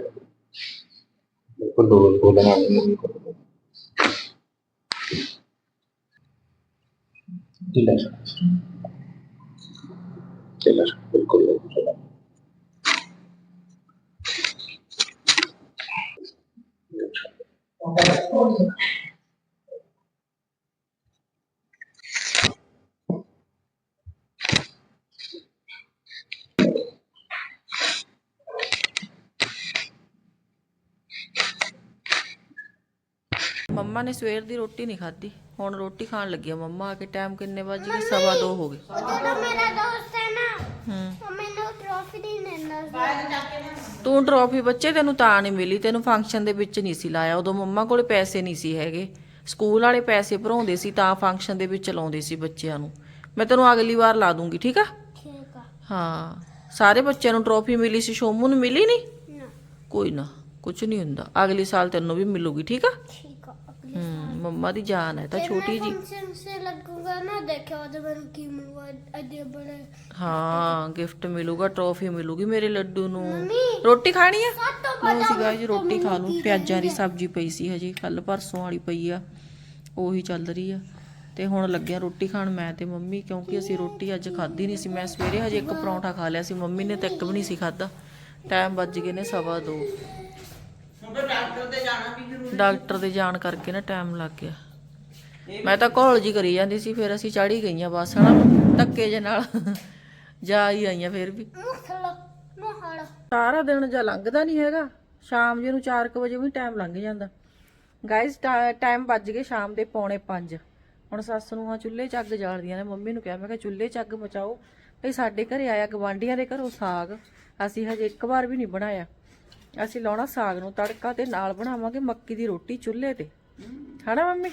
Speaker 5: Perlu golongan umum.
Speaker 1: ਮੰਮਾ ਨੇ ਸਵੇਰ ਦੀ ਰੋਟੀ ਨਹੀਂ ਖਾਧੀ। ਹੁਣ ਰੋਟੀ ਖਾਣ ਲੱਗੀ ਆ ਮੰਮਾ ਆ ਕੇ ਟਾਈਮ ਕਿੰਨੇ ਵੱਜ ਗਏ? ਸਵਾ ਦੋ ਹੋ ਗਏ।
Speaker 6: ਉਹ ਜਿਹੜਾ ਮੇਰਾ ਦੋਸਤ ਹੈ ਨਾ
Speaker 1: ਹੂੰ।
Speaker 6: ਉਹ ਮੈਨੂੰ ਟਰੋਫੀ ਨਹੀਂ ਦਿੰਦਾ ਸੀ।
Speaker 1: ਤੂੰ ਟਰੋਫੀ ਬੱਚੇ ਤੈਨੂੰ ਤਾਂ ਨਹੀਂ ਮਿਲੀ ਤੈਨੂੰ ਫੰਕਸ਼ਨ ਦੇ ਵਿੱਚ ਨਹੀਂ ਸੀ ਲਾਇਆ। ਉਦੋਂ ਮੰਮਾ ਕੋਲੇ ਪੈਸੇ ਨਹੀਂ ਸੀ ਹੈਗੇ। ਸਕੂਲ ਵਾਲੇ ਪੈਸੇ ਭਰਾਉਂਦੇ ਸੀ ਤਾਂ ਫੰਕਸ਼ਨ ਦੇ ਵਿੱਚ ਲਾਉਂਦੇ ਸੀ ਬੱਚਿਆਂ ਨੂੰ। ਮੈਂ ਤੈਨੂੰ ਅਗਲੀ ਵਾਰ ਲਾ ਦੂੰਗੀ ਠੀਕ ਆ?
Speaker 6: ਠੀਕ ਆ।
Speaker 1: ਹਾਂ। ਸਾਰੇ ਬੱਚਿਆਂ ਨੂੰ ਟਰੋਫੀ ਮਿਲੀ ਸੀ ਸ਼ੋਮੂ ਨੂੰ ਮਿਲੀ ਨਹੀਂ?
Speaker 6: ਨਾ।
Speaker 1: ਕੋਈ ਨਾ ਕੁਝ ਨਹੀਂ ਹੁੰਦਾ। ਅਗਲੀ ਸਾਲ ਤੈਨੂੰ ਵੀ ਮਿਲੂਗੀ ਠੀਕ ਆ?
Speaker 6: ਠੀਕ।
Speaker 1: ਮੰਮਾ ਦੀ ਜਾਨ ਹੈ ਤਾਂ ਛੋਟੀ ਜੀ
Speaker 6: ਫੰਕਸ਼ਨ ਸੇ ਲੱਗੂਗਾ ਨਾ ਦੇਖਿਓ ਉਹਦੇ ਮੈਨੂੰ ਕੀ ਮਿਲੂਗਾ ਅੱਡੇ ਬੜੇ
Speaker 1: ਹਾਂ ਗਿਫਟ ਮਿਲੂਗਾ ਟਰੋਫੀ ਮਿਲੂਗੀ ਮੇਰੇ ਲੱਡੂ ਨੂੰ। ਰੋਟੀ ਖਾਣੀ ਆ? ਲਓ ਜੀ ਰੋਟੀ ਖਾ ਲੂੰ। ਪਿਆਜ਼ਾਂ ਦੀ? ਸਬਜ਼ੀ ਪਈ ਸੀ ਹਜੇ ਕੱਲ ਪਰਸੋਂ ਵਾਲੀ ਪਈ ਆ। ਉਹੀ ਚੱਲ ਰਹੀ ਆ। ਤੇ ਹੁਣ ਲੱਗਿਆ ਰੋਟੀ ਖਾਣ ਮੈਂ ਤੇ ਮੰਮੀ ਕਿਉਂਕਿ ਅਸੀਂ ਰੋਟੀ ਅੱਜ ਖਾਧੀ ਨਹੀਂ ਸੀ। ਮੈਂ ਸਵੇਰੇ ਹਜੇ ਇੱਕ ਪਰੌਂਠਾ ਖਾ ਲਿਆ ਸੀ। ਮੰਮੀ ਨੇ ਤਾਂ ਇੱਕ ਵੀ ਨਹੀਂ ਸੀ ਖਾਧਾ। ਟਾਈਮ ਵੱਜ ਗਏ ਨੇ ਸਵਾ ਦੋ।
Speaker 2: ਹੁਣ ਤਾਂ ਡਾਕਟਰ ਤੇ ਜਾਣਾ ਵੀ ਜ਼ਰੂਰੀ
Speaker 1: ਡਾਕਟਰ ਦੇ ਜਾਣ ਕਰਕੇ ਨਾ ਟਾਈਮ ਲੱਗ ਗਿਆ। ਮੈਂ ਤਾਂ ਘੋਲ ਜੀ ਕਰੀ ਜਾਂਦੀ ਸੀ, ਫਿਰ ਅਸੀਂ ਚੜੀ ਗਈਆਂ ਬਸ, ਹਨਾ? ਧੱਕੇ ਜੇ ਨਾਲ। ਜਾ ਹੀ ਆਈਆਂ ਫਿਰ ਵੀ। ਸਾਰਾ ਦਿਨ ਜਾਂ ਲੰਘਦਾ ਨਹੀਂ ਹੈਗਾ। ਸ਼ਾਮ ਜੇ ਨੂੰ 4 ਵਜੇ ਵੀ ਟਾਈਮ ਲੰਘ ਜਾਂਦਾ। ਗਾਇਸ ਟਾਈਮ ਵੱਜ ਗਏ ਸ਼ਾਮ ਦੇ ਪੌਣੇ 5 ਹੁਣ ਸੱਸ ਨੂੰ ਆ ਚੁੱਲ੍ਹੇ 'ਚ ਅੱਗ ਜਾਲਦੀਆਂ ਨੇ। ਮੰਮੀ ਨੂੰ ਕਿਹਾ, ਮੈਂ ਕਿਹਾ, ਚੁੱਲ੍ਹੇ 'ਚ ਅੱਗ ਮਚਾਓ ਭਈ ਸਾਡੇ ਘਰੇ ਆਇਆ ਗਵਾਂਢੀਆਂ ਦੇ ਘਰੋਂ ਸਾਗ। ਅਸੀਂ ਹਜੇ ਇੱਕ ਵਾਰ ਵੀ ਨਹੀਂ ਬਣਾਇਆ। ਅਸੀਂ ਲਾਉਣਾ ਸਾਗ ਨੂੰ ਤੜਕਾ ਤੇ ਨਾਲ ਬਣਾਵਾਂਗੇ ਮੱਕੀ ਦੀ ਰੋਟੀ ਚੁੱਲ੍ਹੇ ਤੇ। ਹਨਾ ਮੰਮੀ?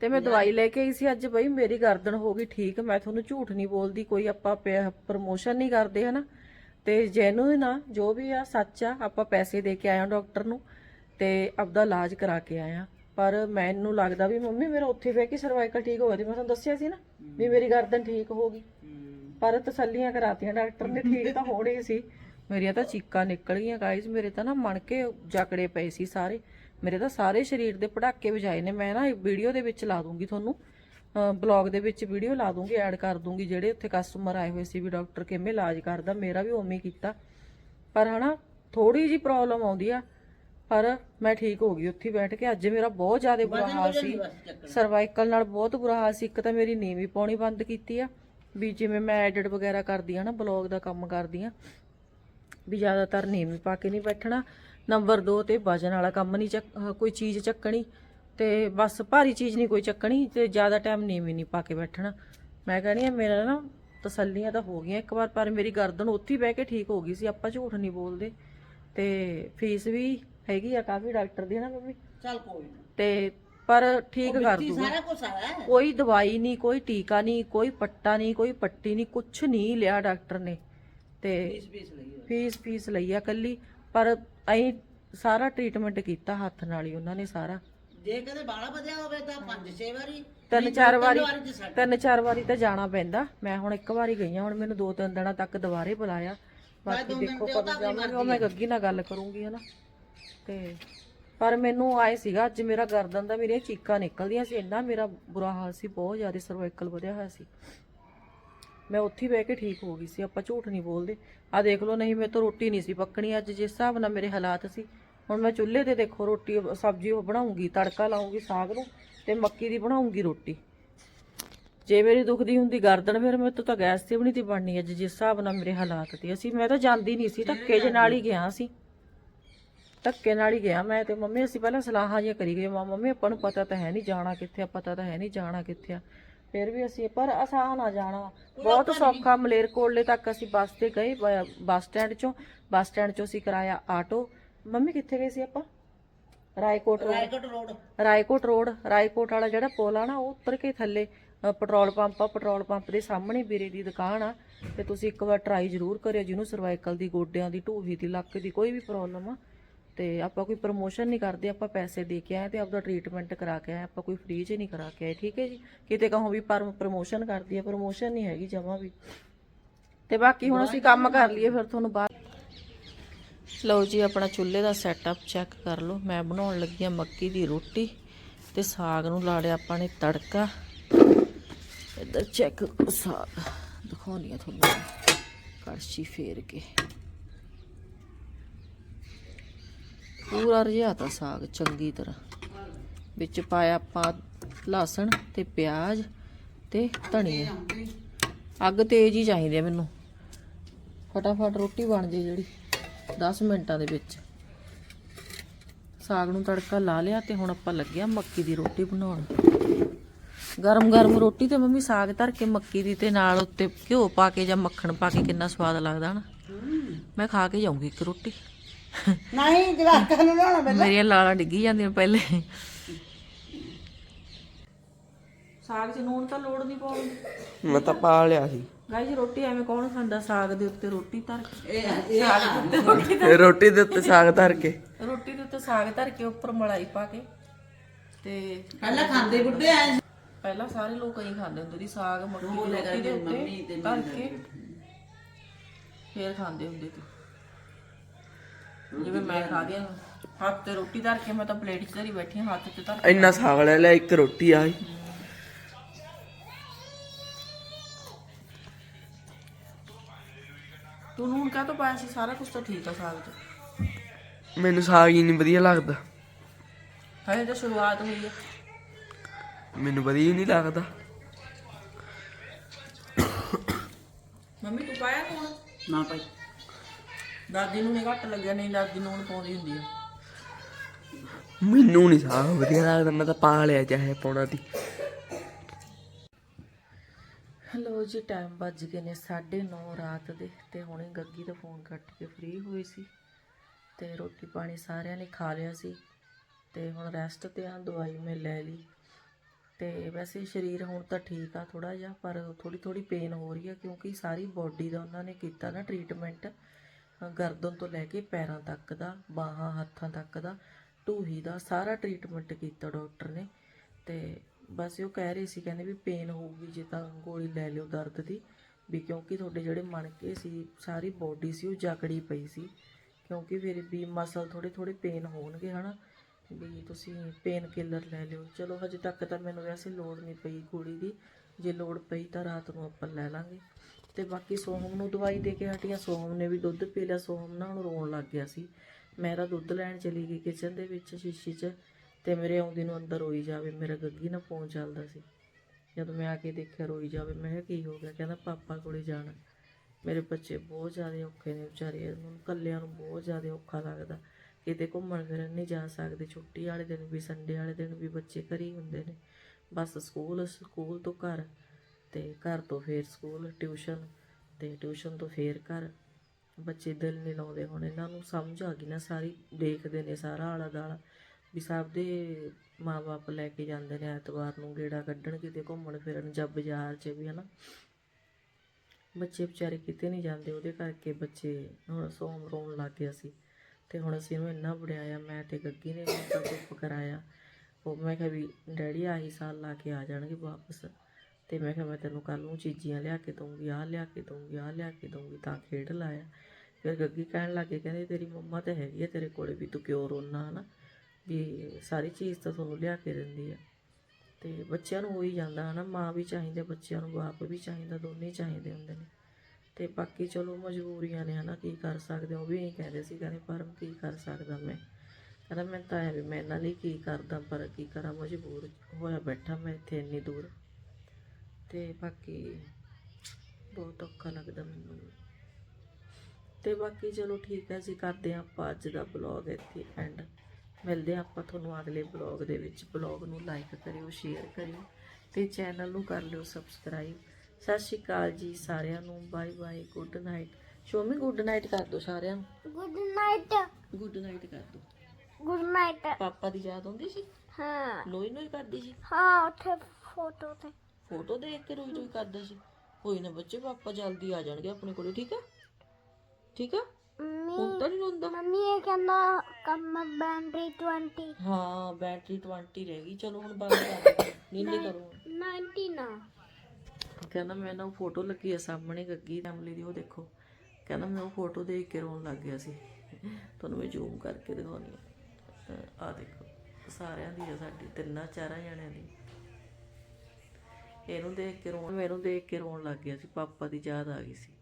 Speaker 1: ਤੇ ਮੈਂ ਦਵਾਈ ਲੈ ਕੇ ਆਈ ਸੀ ਅੱਜ ਬਈ ਮੇਰੀ ਗਰਦਨ ਹੋ ਗਈ ਠੀਕ ਮੈਂ ਤੁਹਾਨੂੰ ਝੂਠ ਨਹੀਂ ਬੋਲਦੀ ਕੋਈ ਆਪਾਂ ਪ੍ਰਮੋਸ਼ਨ ਨਹੀਂ ਕਰਦੇ ਹਨਾ? ਤੇ ਜੈਨੂਇਨ ਆ ਜੋ ਵੀ ਆ ਸੱਚ ਆ ਆਪਾਂ ਪੈਸੇ ਦੇ ਕੇ ਆਏ ਆ ਡਾਕਟਰ ਨੂੰ ਤੇ ਆਪਦਾ ਇਲਾਜ ਕਰਾ ਕੇ ਆਏ ਆ। ਪਰ ਮੈਨੂੰ ਲੱਗਦਾ ਵੀ ਮੰਮੀ ਮੇਰਾ ਉੱਥੇ ਬਹਿ ਕੇ ਸਰਵਾਈਕਲ ਠੀਕ ਹੋ ਸੀ ਮੈਂ ਤੁਹਾਨੂੰ ਦੱਸਿਆ ਸੀ ਨਾ ਵੀ ਮੇਰੀ ਗਰਦਨ ਠੀਕ ਹੋ ਗਈ। ਪਰ ਤਸੱਲੀਆਂ ਕਰਾਤੀਆਂ ਡਾਕਟਰ ਨੇ ਠੀਕ ਤਾਂ ਹੋਣੀ ਸੀ। ਮੇਰੀਆਂ ਤਾਂ ਚੀਕਾਂ ਨਿਕਲ ਗਈਆਂ ਗਾਇਜ਼ ਮੇਰੇ ਤਾਂ ਨਾ ਮਣ ਕੇ ਜਕੜੇ ਪਏ ਸੀ ਸਾਰੇ। ਮੇਰੇ ਤਾਂ ਸਾਰੇ ਸਰੀਰ ਦੇ ਪੜਾਕੇ ਵਜਾਏ ਨੇ। ਮੈਂ ਨਾ ਵੀਡੀਓ ਦੇ ਵਿੱਚ ਲਾ ਦੂੰਗੀ ਤੁਹਾਨੂੰ। ਬਲੌਗ ਦੇ ਵਿੱਚ ਵੀਡੀਓ ਲਾ ਦੂੰਗੀ ਐਡ ਕਰ ਦੂੰਗੀ। ਜਿਹੜੇ ਉੱਥੇ ਕਸਟਮਰ ਆਏ ਹੋਏ ਸੀ ਵੀ ਡਾਕਟਰ ਕਿਵੇਂ ਇਲਾਜ ਕਰਦਾ ਮੇਰਾ ਵੀ ਉਵੇਂ ਕੀਤਾ। ਪਰ ਹਨਾ ਥੋੜੀ ਜੀ ਪ੍ਰੋਬਲਮ ਆਉਂਦੀ ਆ। ਪਰ ਮੈਂ ਠੀਕ ਹੋ ਗਈ ਉੱਥੇ ਬੈਠ ਕੇ। ਅੱਜ ਮੇਰਾ ਬਹੁਤ ਜ਼ਿਆਦਾ ਬੁਰਾ ਹਾਲ ਸੀ। ਸਰਵਾਈਕਲ ਨਾਲ ਬਹੁਤ ਬੁਰਾ ਹਾਲ ਸੀ। ਇੱਕ ਤਾਂ ਮੇਰੀ ਨੀਂਦ ਵੀ ਪਾਉਣੀ ਬੰਦ ਕੀਤੀ ਆ। ਵੀ ਜਿਵੇਂ ਮੈਂ ਐਡਿਟ ਵਗੈਰਾ ਕਰਦੀ ਆ ਨਾ ਬਲੌਗ ਦਾ ਕੰਮ ਕਰਦੀ ਆ। ਵੀ ਜ਼ਿਆਦਾਤਰ ਵੀ ਪਾ ਕੇ ਨਹੀਂ ਬੈਠਣਾ। ਨੰਬਰ 2 ਤੇ ਵਜਨ ਵਾਲਾ ਕੰਮ ਨਹੀਂ ਚੱਕ ਕੋਈ ਚੀਜ਼ ਚੱਕਣੀ ਤੇ ਬਸ ਭਾਰੀ ਚੀਜ਼ ਨਹੀਂ ਕੋਈ ਚੱਕਣੀ ਤੇ ਜ਼ਿਆਦਾ ਟਾਈਮ ਨੀਵੀਂ ਨਹੀਂ ਪਾ ਕੇ ਬੈਠਣਾ। ਮੈਂ ਕਹਿੰਦੀ ਆ ਮੇਰਾ ਨਾ ਤਸੱਲੀਆਂ ਤਾਂ ਹੋ ਗਈਆਂ ਇੱਕ ਵਾਰ ਪਰ ਮੇਰੀ ਗਰਦਨ ਉੱਥੇ ਹੀ ਬਹਿ ਕੇ ਠੀਕ ਹੋ ਗਈ ਸੀ ਆਪਾਂ ਝੂਠ ਨਹੀਂ ਬੋਲਦੇ। ਤੇ ਫੀਸ ਵੀ ਹੈਗੀ ਆ ਕਾਫੀ ਡਾਕਟਰ ਦੀ ਨਾ ਮੰਮੀ।
Speaker 2: ਚੱਲ ਕੋਈ
Speaker 1: ਤੇ ਪਰ ਠੀਕ ਕਰ ਦੂਗਾ।
Speaker 2: ਸਾਰਾ ਕੁਝ ਆਇਆ
Speaker 1: ਕੋਈ ਦਵਾਈ ਨਹੀਂ ਕੋਈ ਟੀਕਾ ਨਹੀਂ ਕੋਈ ਪੱਟਾ ਨਹੀਂ ਕੋਈ ਪੱਟੀ ਨਹੀਂ ਕੁਝ ਨਹੀਂ ਲਿਆ ਡਾਕਟਰ ਨੇ। ਤੇ। ਫੀਸ ਫੀਸ ਲਈ ਆ ਕੱਲੀ ਪਰ ਅਸੀਂ ਸਾਰਾ ਟ੍ਰੀਟਮੈਂਟ ਕੀਤਾ ਹੱਥ ਨਾਲ ਹੀ ਉਹਨਾਂ ਨੇ ਸਾਰਾ।
Speaker 2: ਜੇ ਕਦੇ ਬਾਲਾ ਵਧਿਆ ਹੋਵੇ ਤਾਂ ਪੰਜ ਛੇ ਵਾਰੀ
Speaker 1: ਤਿੰਨ ਚਾਰ ਵਾਰੀ। ਤਿੰਨ ਚਾਰ ਵਾਰੀ ਤਾਂ ਜਾਣਾ ਪੈਂਦਾ। ਮੈਂ ਹੁਣ ਇੱਕ ਵਾਰੀ ਗਈ ਹਾਂ ਹੁਣ ਮੈਨੂੰ ਦੋ ਤਿੰਨ ਦਿਨਾਂ ਤੱਕ ਦੁਬਾਰੇ ਬੁਲਾਇਆ। ਬਾਕੀ ਦੇਖੋ ਕਦੋਂ ਜਾਵਾਂਗੇ ਉਹ ਮੈਂ ਗੱਗੀ ਨਾਲ ਗੱਲ ਕਰੂੰਗੀ ਹਨਾ। ਤੇ ਪਰ ਮੈਨੂੰ ਆਏ ਸੀਗਾ ਅੱਜ ਮੇਰਾ ਗਰਦਨ ਦਾ ਮੇਰੀਆਂ ਚੀਕਾਂ ਨਿਕਲਦੀਆਂ ਸੀ ਇੰਨਾ ਮੇਰਾ ਬੁਰਾ ਹਾਲ ਸੀ ਬਹੁਤ ਜ਼ਿਆਦਾ ਸਰਵਾਈਕਲ ਵਧਿਆ ਹੋਇਆ ਸੀ। ਮੈਂ ਉੱਥੇ ਬਹਿ ਕੇ ਠੀਕ ਹੋ ਗਈ ਸੀ, ਆਪਾਂ ਝੂਠ ਨਹੀਂ ਬੋਲਦੇ। ਆ ਦੇਖ ਲਓ, ਨਹੀਂ, ਮੇਰੇ ਤੋਂ ਰੋਟੀ ਨਹੀਂ ਸੀ ਪੱਕਣੀ, ਅੱਜ ਜਿਸ ਹਿਸਾਬ ਨਾਲ ਮੇਰੇ ਹਾਲਾਤ ਸੀ, ਹੁਣ ਮੈਂ ਚੁੱਲ੍ਹੇ ਤੇ ਦੇਖੋ ਰੋਟੀ, ਸਬਜ਼ੀ ਉਹ ਬਣਾਉਂਗੀ, ਤੜਕਾ ਲਾਉਂਗੀ ਸਾਗ ਨੂੰ ਤੇ ਮੱਕੀ ਦੀ ਬਣਾਉਂਗੀ ਰੋਟੀ। ਜੇ ਮੇਰੀ ਦੁਖਦੀ ਹੁੰਦੀ ਗਰਦਨ, ਫਿਰ ਮੇਰੇ ਤੋਂ ਤਾਂ ਗੈਸ ਤੇ ਵੀ ਨਹੀਂ ਤੀ ਬਣਨੀ, ਅੱਜ ਜਿਸ ਹਿਸਾਬ ਨਾਲ ਮੇਰੇ ਹਾਲਾਤ ਤੇ ਅਸੀਂ, ਮੈਂ ਤਾਂ ਜਾਂਦੀ ਨਹੀਂ ਸੀ, ਧੱਕੇ ਜੇ ਨਾਲ ਹੀ ਗਿਆ ਸੀ। ਧੱਕੇ ਨਾਲ ਹੀ ਗਿਆ ਮੈਂ ਤੇ ਮੰਮੀ, ਅਸੀਂ ਪਹਿਲਾਂ ਸਲਾਹਾਂ ਜਿਹੀਆਂ ਕਰੀ ਗਏ, ਮੰਮੀ, ਆਪਾਂ ਨੂੰ ਪਤਾ ਤਾਂ ਹੈ ਨਹੀਂ ਜਾਣਾ ਕਿੱਥੇ ਆ ਪਤਾ ਤਾਂ ਹੈ ਨਹੀਂ ਜਾਣਾ ਕਿੱਥੇ ਆ। ਫਿਰ ਵੀ ਅਸੀਂ ਪਰ ਆਸਾਨ ਆ ਜਾਣਾ। ਬਹੁਤ ਸੌਖਾ ਮਲੇਰਕੋਟਲੇ ਤੱਕ ਅਸੀਂ ਬੱਸ ਤੇ ਗਏ ਬ- ਬੱਸ ਸਟੈਂਡ ਚੋਂ। ਬੱਸ ਸਟੈਂਡ ਚੋਂ ਅਸੀਂ ਕਰਾਇਆ ਆਟੋ। ਮੰਮੀ ਕਿੱਥੇ ਗਏ ਸੀ ਆਪਾਂ? ਰਾਏਕੋਟ
Speaker 2: ਰਾਏਕੋਟ ਰੋਡ।
Speaker 1: ਰਾਏਕੋਟ ਰੋਡ ਰਾਏਕੋਟ ਵਾਲਾ ਜਿਹੜਾ ਪੁਲ ਆ ਨਾ ਉਹ ਉੱਤਰ ਕੇ ਥੱਲੇ ਅ, ਪੈਟਰੋਲ ਪੰਪ ਆ। ਪੈਟਰੋਲ ਪੰਪ ਦੇ ਸਾਹਮਣੇ ਵੀਰੇ ਦੀ ਦੁਕਾਨ ਆ। ਤੇ ਤੁਸੀਂ ਇੱਕ ਵਾਰ ਟਰਾਈ ਜ਼ਰੂਰ ਕਰਿਓ ਜਿਹਨੂੰ ਸਰਵਾਈਕਲ ਦੀ ਗੋਡਿਆਂ ਦੀ ਢੂਹੀ ਦੀ ਲੱਕ ਦੀ ਕੋਈ ਵੀ ਪ੍ਰੋਬਲਮ ਆ। ਤੇ ਆਪਾਂ ਕੋਈ ਪ੍ਰਮੋਸ਼ਨ ਨਹੀਂ ਕਰਦੇ, ਆਪਾਂ ਪੈਸੇ ਦੇ ਕੇ ਆਏ ਤੇ ਆਪਦਾ ਟ੍ਰੀਟਮੈਂਟ ਕਰਾ ਕੇ ਆਏ, ਆਪਾਂ ਕੋਈ ਫ੍ਰੀ 'ਚ ਨਹੀਂ ਕਰਾ ਕੇ ਆਏ, ਠੀਕ ਹੈ ਜੀ? ਕਿਤੇ ਕਹੋ ਵੀ ਪਰ ਪ੍ਰਮੋਸ਼ਨ ਕਰਦੀ ਹੈ ਪ੍ਰਮੋਸ਼ਨ ਨਹੀਂ ਹੈਗੀ ਜਮਾ ਵੀ। ਤੇ ਬਾਕੀ ਹੁਣ ਅਸੀਂ ਕੰਮ ਕਰ ਲਈਏ, ਫਿਰ ਤੁਹਾਨੂੰ ਬਾਅਦ ਲਓ ਜੀ, ਆਪਣਾ ਚੁੱਲ੍ਹੇ ਦਾ ਸੈਟਅਪ ਚੈੱਕ ਕਰ ਲਓ। ਮੈਂ ਬਣਾਉਣ ਲੱਗੀ ਆ ਮੱਕੀ ਦੀ ਰੋਟੀ ਤੇ ਸਾਗ ਨੂੰ ਲਾੜਿਆ ਆਪਾਂ ਨੇ ਤੜਕਾ। ਇੱਧਰ ਚੈੱਕ ਸਾਗ ਦਿਖਾਉਣੀ ਆ ਤੁਹਾਨੂੰ ਕੜਛੀ ਫੇਰ ਕੇ। ਪੂਰਾ ਰਝਾਤਾ ਸਾਗ ਚੰਗੀ ਤਰ੍ਹਾਂ। ਵਿੱਚ ਪਾਇਆ ਆਪਾਂ ਲਸਣ ਤੇ ਪਿਆਜ਼ ਤੇ ਧਨੀਆ ਅੱਗ ਤੇਜ਼ ਹੀ ਚਾਹੀਦੀ ਆ ਮੈਨੂੰ। ਫਟਾਫਟ ਰੋਟੀ ਬਣ ਜੇ ਜਿਹੜੀ 10 ਮਿੰਟਾਂ ਦੇ ਵਿੱਚ। ਸਾਗ ਨੂੰ ਤੜਕਾ ਲਾ ਲਿਆ ਤੇ ਹੁਣ ਆਪਾਂ ਲੱਗਿਆ ਮੱਕੀ ਦੀ ਰੋਟੀ ਬਣਾਉਣ। ਗਰਮ ਗਰਮ ਰੋਟੀ ਤੇ ਮੰਮੀ ਸਾਗ ਧਰ ਕੇ ਮੱਕੀ ਦੀ ਤੇ ਨਾਲ ਉੱਤੇ ਘਿਓ ਪਾ ਕੇ ਜਾਂ ਮੱਖਣ ਪਾ ਕੇ ਕਿੰਨਾ ਸਵਾਦ ਲੱਗਦਾ ਨਾ ਮੈਂ ਖਾ ਕੇ ਜਾਊਂਗੀ ਇੱਕ ਰੋਟੀ।
Speaker 2: ਨਹੀਂ ਜਵਾਕਾਂ ਨੂੰ ਲਿਆਉਣਾ
Speaker 1: ਮੇਰੀਆਂ ਲਾਲਾਂ ਡਿੱਗੀ ਜਾਂਦੀਆਂ ਪਹਿਲੇ। ਸਾਗ 'ਚ ਨੂਣ ਤਾਂ ਲੋੜ ਨਹੀਂ ਪਾਉਣ ਦੀ।
Speaker 3: ਮੈਂ ਤਾਂ ਪਾ ਲਿਆ ਸੀ।
Speaker 1: ਗਾਈ ਰੋਟੀ ਐਵੇਂ ਕੌਣ ਖਾਂਦਾ? ਸਾਗ ਦੇ ਉੱਤੇ ਰੋਟੀ ਧਰ ਕੇ।
Speaker 2: ਇਹ ਇਹ
Speaker 3: ਇਹ ਰੋਟੀ ਦੇ ਉੱਤੇ ਸਾਗ ਧਰ ਕੇ।
Speaker 1: ਰੋਟੀ ਦੇ ਉੱਤੇ ਸਾਗ ਧਰ ਕੇ ਉੱਪਰ ਮਲਾਈ ਪਾ ਕੇ। ਤੇ
Speaker 2: ਪਹਿਲਾਂ ਖਾਂਦੇ ਬੁੱਢੇ ਸੀ।
Speaker 1: ਪਹਿਲਾਂ ਸਾਰੇ ਲੋਕ ਇਹੀ ਖਾਂਦੇ ਹੁੰਦੇ ਸੀ ਸਾਗ ਮੱਕੀ ਦੀ
Speaker 2: ਬੋਲਿਆ
Speaker 1: ਰੋਟੀ ਦੇ
Speaker 2: ਕਰਦੇ ਮੰਮੀ
Speaker 1: ਉੱਤੇ
Speaker 2: ਤੇ
Speaker 1: ਧਰ
Speaker 2: ਮੇਰੀ
Speaker 1: ਕੇ। ਫੇਰ ਖਾਂਦੇ ਹੁੰਦੇ ਸੀ। ਜਿਵੇਂ ਮੈਂ ਖਾ ਗਿਆ ਹੱਥ ਤੇ ਰੋਟੀ ਧਰ ਕੇ ਮੈਂ ਤਾਂ ਪਲੇਟ 'ਚ ਧਰੀ ਬੈਠੀ ਹਾਂ ਹੱਥ ਤੇ ਧਰ ਕੇ।
Speaker 3: ਇੰਨਾ ਸਾਗ ਲੈ ਲਿਆ ਇੱਕ ਰੋਟੀ ਆਈ
Speaker 1: ਤੂੰ ਨੂਣ ਕਾਹ ਤੋਂ ਪਾਇਆ ਸੀ? ਸਾਰਾ ਕੁਝ ਤਾਂ ਠੀਕ ਆ ਸਾਗ 'ਚ
Speaker 3: ਮੈਨੂੰ ਸਾਗ ਹੀ ਨਹੀਂ ਵਧੀਆ ਲੱਗਦਾ।
Speaker 1: ਹਜੇ ਤਾਂ ਸ਼ੁਰੂਆਤ ਹੋਈ ਹੈ
Speaker 3: ਮੈਨੂੰ ਵਧੀਆ ਹੀ ਨਹੀਂ ਲੱਗਦਾ।
Speaker 1: ਮੰਮੀ ਤੂੰ ਪਾਇਆ
Speaker 2: ਨਾ ਭਾਈ।
Speaker 1: ਦਾਦੀ ਨੂੰ ਨਹੀਂ ਘੱਟ ਲੱਗਿਆ ਨਹੀਂ ਦਾਦੀ ਨੂਣ ਪਾਉਂਦੀ ਹੁੰਦੀ ਆ।
Speaker 3: ਮੈਨੂੰ ਨਹੀਂ ਸਾਗ ਵਧੀਆ ਲੱਗਦਾ ਮੈਂ ਤਾਂ ਪਾ ਲਿਆ ਚਾਹੇ ਪਾਉਣਾ ਦੀ
Speaker 1: ਹੈਲੋ ਜੀ ਟਾਈਮ ਵੱਜ ਗਏ ਨੇ 9:30 ਰਾਤ ਦੇ ਤੇ ਹੁਣੇ ਗੱਗੀ ਦਾ ਫੋਨ ਕੱਟ ਕੇ ਫ੍ਰੀ ਹੋਈ ਸੀ। ਤੇ ਰੋਟੀ ਪਾਣੀ ਸਾਰਿਆਂ ਨੇ ਖਾ ਲਿਆ ਸੀ ਤੇ ਹੁਣ ਰੈਸਟ ਤੇ ਆ ਦਵਾਈ ਮੈਂ ਲੈ ਲਈ। ਤੇ ਵੈਸੇ ਸਰੀਰ ਹੁਣ ਤਾਂ ਠੀਕ ਆ ਥੋੜਾ ਜਿਹਾ ਪਰ ਥੋੜੀ ਥੋੜੀ ਪੇਨ ਹੋ ਰਹੀ ਆ ਕਿਉਂਕਿ ਸਾਰੀ ਬਾਡੀ ਦਾ ਉਹਨਾਂ ਨੇ ਕੀਤਾ ਨਾ ਟ੍ਰੀਟਮੈਂਟ ਗਰਦਨ ਤੋਂ ਲੈ ਕੇ ਪੈਰਾਂ ਤੱਕ ਦਾ, ਬਾਹਾਂ, ਹੱਥਾਂ ਤੱਕ ਦਾ, ਢੂਹੀ ਦਾ ਸਾਰਾ ਟ੍ਰੀਟਮੈਂਟ ਕੀਤਾ ਡਾਕਟਰ ਨੇ। ਤੇ ਬਸ ਉਹ ਕਹਿ ਰਹੇ ਸੀ, ਕਹਿੰਦੇ ਵੀ ਪੇਨ ਹੋਊਗੀ ਜੇ ਤਾਂ ਗੋਲੀ ਲੈ ਲਿਓ ਦਰਦ ਦੀ, ਵੀ ਕਿਉਂਕਿ ਤੁਹਾਡੇ ਜਿਹੜੇ ਮਣਕੇ ਸੀ, ਸਾਰੀ ਬੋਡੀ ਸੀ, ਉਹ ਜਕੜੀ ਪਈ ਸੀ। ਕਿਉਂਕਿ ਫਿਰ ਵੀ ਮਸਲ ਥੋੜੇ ਥੋੜੇ ਪੇਨ ਹੋਣਗੇ, ਹਨਾ? ਵੀ ਤੁਸੀਂ ਪੇਨ ਕਿਲਰ ਲੈ ਲਿਓ। ਚਲੋ, ਹਜੇ ਤੱਕ ਤਾਂ ਮੈਨੂੰ ਵੈਸੇ ਲੋੜ ਨਹੀਂ ਪਈ ਗੋਲੀ ਦੀ। ਜੇ ਲੋੜ ਪਈ ਤਾਂ ਰਾਤ ਨੂੰ ਆਪਾਂ ਲੈ ਲਾਂਗੇ। ਤੇ ਬਾਕੀ ਸੋਹਮ ਨੂੰ ਦਵਾਈ ਦੇ ਕੇ ਹਟੀਆਂ ਸੋਹਮ ਨੇ ਵੀ ਦੁੱਧ ਪੀ ਲਿਆ। ਸੋਹਮ ਨਾਲ ਹੁਣ ਰੋਣ ਲੱਗ ਗਿਆ ਸੀ। ਮੈਂ ਤਾਂ ਦੁੱਧ ਲੈਣ ਚਲੀ ਗਈ ਕਿਚਨ ਦੇ ਵਿੱਚ ਸ਼ੀਸ਼ੀ 'ਚ ਤੇ ਮੇਰੇ ਆਉਂਦੀ ਨੂੰ ਅੰਦਰ ਰੋਈ ਜਾਵੇ। ਮੇਰਾ ਗੱਗੀ ਨਾਲ ਫੋਨ ਚੱਲਦਾ ਸੀ। ਜਦੋਂ ਮੈਂ ਆ ਕੇ ਦੇਖਿਆ ਰੋਈ ਜਾਵੇ, ਮੈਂ ਕਿਹਾ, ਕੀ ਹੋ ਗਿਆ? ਕਹਿੰਦਾ, ਪਾਪਾ ਕੋਲੇ ਜਾਣਾ। ਮੇਰੇ ਬੱਚੇ ਬਹੁਤ ਜ਼ਿਆਦਾ ਔਖੇ ਨੇ ਵਿਚਾਰੇ। ਉਹਨੂੰ ਕੱਲਿਆਂ ਨੂੰ ਬਹੁਤ ਜ਼ਿਆਦਾ ਔਖਾ ਲੱਗਦਾ। ਕਿਤੇ ਘੁੰਮਣ ਫਿਰਨ ਨਹੀਂ ਜਾ ਸਕਦੇ। ਛੁੱਟੀ ਵਾਲੇ ਦਿਨ ਵੀ ਸੰਡੇ ਵਾਲੇ ਦਿਨ ਵੀ ਬੱਚੇ ਘਰੇ ਹੁੰਦੇ ਨੇ। ਬਸ ਸਕੂਲ ਸਕੂਲ ਤੋਂ ਘਰ ਤੇ ਘਰ ਤੋਂ ਫੇਰ ਸਕੂਲ, ਟਿਊਸ਼ਨ ਤੇ ਟਿਊਸ਼ਨ ਤੋਂ ਫੇਰ ਘਰ। ਬੱਚੇ ਦਿਲ ਨਹੀਂ ਲਾਉਂਦੇ ਹੁਣ, ਇਹਨਾਂ ਨੂੰ ਸਮਝ ਆ ਗਈ ਨਾ ਸਾਰੀ, ਦੇਖਦੇ ਨੇ ਸਾਰਾ ਆਲਾ ਦਾਲਾ ਵੀ ਸਭ ਦੇ ਮਾਪੇ ਲੈ ਕੇ ਜਾਂਦੇ ਨੇ ਐਤਵਾਰ ਨੂੰ, ਗੇੜਾ ਕੱਢਣ, ਕਿਤੇ ਘੁੰਮਣ ਫਿਰਨ, ਜਾਂ ਬਾਜ਼ਾਰ 'ਚ ਵੀ, ਹਨਾ। ਬੱਚੇ ਵਿਚਾਰੇ ਕਿਤੇ ਨਹੀਂ ਜਾਂਦੇ, ਉਹਦੇ ਕਰਕੇ ਬੱਚੇ ਹੁਣ ਸੋਮ ਰੋਣ ਲੱਗ ਗਿਆ ਸੀ ਤੇ ਹੁਣ ਅਸੀਂ ਇਹਨੂੰ ਇੰਨਾ ਵੜਿਆਇਆ ਮੈਂ ਤੇ ਗੱਗੀ ਨੇ ਇਹਨੂੰ ਚੁੱਪ ਕਰਾਇਆ। ਉਹ ਮੈਂ ਕਿਹਾ ਵੀ, ਡੈਡੀ ਆਹੀ ਸਾਲ ਲਾ ਕੇ ਆ ਜਾਣਗੇ ਵਾਪਸ। ਤੇ ਮੈਂ ਕਿਹਾ ਮੈਂ ਤੈਨੂੰ ਕੱਲ ਨੂੰ ਚੀਜ਼ੀਆਂ ਲਿਆ ਕੇ ਦਊਂਗੀ, ਆਹ ਲਿਆ ਕੇ ਦਊਂਗੀ, ਆਹ ਲਿਆ ਕੇ ਦਊਂਗੀ ਤਾਂ ਖੇਡ ਲਾਇਆ। ਫਿਰ ਗੱਗੀ ਕਹਿਣ ਲੱਗੇ ਕਹਿੰਦੇ ਤੇਰੀ ਮੰਮਾ ਤਾਂ ਹੈਗੀ ਹੈ ਤੇਰੇ ਕੋਲੇ ਵੀ ਤੂੰ ਕਿਉਂ ਰੋਣਾ ਹਨਾ? ਵੀ ਸਾਰੀ ਚੀਜ਼ ਤਾਂ ਤੁਹਾਨੂੰ ਲਿਆ ਕੇ ਦਿੰਦੀ ਆ। ਤੇ ਬੱਚਿਆਂ ਨੂੰ ਹੋ ਹੀ ਜਾਂਦਾ ਹਨਾ, ਮਾਂ ਵੀ ਚਾਹੀਦੀ ਬੱਚਿਆਂ ਨੂੰ ਬਾਪ ਵੀ ਚਾਹੀਦਾ, ਦੋਨੇ ਚਾਹੀਦੇ ਹੁੰਦੇ ਨੇ। ਤੇ ਬਾਕੀ ਚਲੋ ਮਜਬੂਰੀਆਂ ਨੇ ਹਨਾ, ਕੀ ਕਰ ਸਕਦੇ ਉਹ ਵੀ ਇਹੀ ਕਹਿੰਦੇ ਸੀ, ਕਹਿੰਦੇ ਪਰ ਕੀ ਕਰ ਸਕਦਾ ਮੈਂ? ਕਹਿੰਦਾ ਮੈਂ ਤਾਂ ਐ ਵੀ ਮੈਂ ਇਹਨਾਂ ਲਈ ਕੀ ਕਰਦਾ, ਪਰ ਕੀ ਕਰਾਂ, ਮਜਬੂਰ ਹੋਇਆ ਬੈਠਾ ਮੈਂ ਇੱਥੇ ਇੰਨੀ ਦੂਰ। ਤੇ ਬਾਕੀ ਬਹੁਤ ਔਖਾ ਲੱਗਦਾ ਮੈਨੂੰ। ਤੇ ਬਾਕੀ ਚਲੋ ਠੀਕ ਹੈ ਅਸੀਂ ਕਰਦੇ ਹਾਂ ਆਪਾਂ ਅੱਜ ਦਾ ਬਲੌਗ ਇੱਥੇ ਐਂਡ ਮਿਲਦੇ ਹਾਂ ਆਪਾਂ ਤੁਹਾਨੂੰ ਅਗਲੇ ਬਲੌਗ ਦੇ ਵਿੱਚ। ਬਲੌਗ ਨੂੰ ਲਾਈਕ ਕਰਿਓ ਸ਼ੇਅਰ ਕਰਿਓ ਤੇ ਚੈਨਲ ਨੂੰ ਕਰ ਲਿਓ ਸਬਸਕ੍ਰਾਈਬ ਸਤਿ ਸ਼੍ਰੀ ਅਕਾਲ ਜੀ ਸਾਰਿਆਂ ਨੂੰ। Bye bye good night Shomi good night ਕਰ ਦਿਓ ਸਾਰਿਆਂ ਨੂੰ।
Speaker 6: ਗੁੱਡ ਨਾਈਟ
Speaker 1: ਗੁੱਡ ਨਾਈਟ ਕਰ ਦਿਓ।
Speaker 6: ਗੁੱਡ ਨਾਈਟ
Speaker 1: ਪਾਪਾ ਦੀ ਯਾਦ ਆਉਂਦੀ ਸੀ?
Speaker 6: ਹਾਂ।
Speaker 1: ਲੋਈ ਲੋਈ ਕਰਦੀ ਸੀ?
Speaker 6: ਹਾਂ ਉੱਥੇ ਫੋਟੋ ਤੇ।
Speaker 1: ਫੋਟੋ ਦੇਖ ਕੇ ਰੋਈ ਰੋਈ ਕਰਦਾ ਸੀ। ਕੋਈ ਨਾ ਬੱਚੇ ਪਾਪਾ ਜਲਦੀ ਆ ਜਾਣਗੇ ਆਪਣੇ ਕੋਲੇ ਠੀਕ ਆ? ਠੀਕ ਆ?
Speaker 6: ਮੰਮੀ
Speaker 1: ਹੁਣ ਤਾਂ ਨਹੀਂ ਰੋਂਦਾ?
Speaker 6: ਮੰਮੀ ਇਹ ਕਹਿੰਦਾ ਕੰਮ ਬੈਟਰੀ 20
Speaker 1: ਹਾਂ ਬੈਟਰੀ 20 ਰਹਿ ਗਈ। ਚਲੋ ਹੁਣ ਬੰਦ ਕਰ ਨੀਂਦ ਕਰੋ
Speaker 6: 90 ਨਾ।
Speaker 1: ਕਹਿੰਦਾ ਮੈਂ ਨਾ ਫੋਟੋ ਲੱਗੀ ਆ ਸਾਹਮਣੇ ਗੱਗੀ ਫੈਮਿਲੀ ਦੀ ਉਹ ਦੇਖੋ। ਕਹਿੰਦਾ ਮੈਂ ਉਹ ਫੋਟੋ ਦੇਖ ਕੇ ਰੋਣ ਲੱਗ ਗਿਆ ਸੀ। ਤੁਹਾਨੂੰ ਮੈਂ ਜ਼ੂਮ ਕਰਕੇ ਦਿਖਾਉਣੀ ਆ। ਆ ਦੇਖੋ ਸਾਰਿਆਂ ਦੀ ਆ ਸਾਡੀ ਤਿੰਨਾਂ ਚਾਰਾਂ ਜਣਿਆਂ ਦੀ। ਇਹਨੂੰ ਦੇਖ ਕੇ ਰੋਣ ਮੈਨੂੰ ਦੇਖ ਕੇ ਰੋਣ ਲੱਗ ਗਿਆ ਸੀ, ਪਾਪਾ ਦੀ ਯਾਦ ਆ ਗਈ ਸੀ।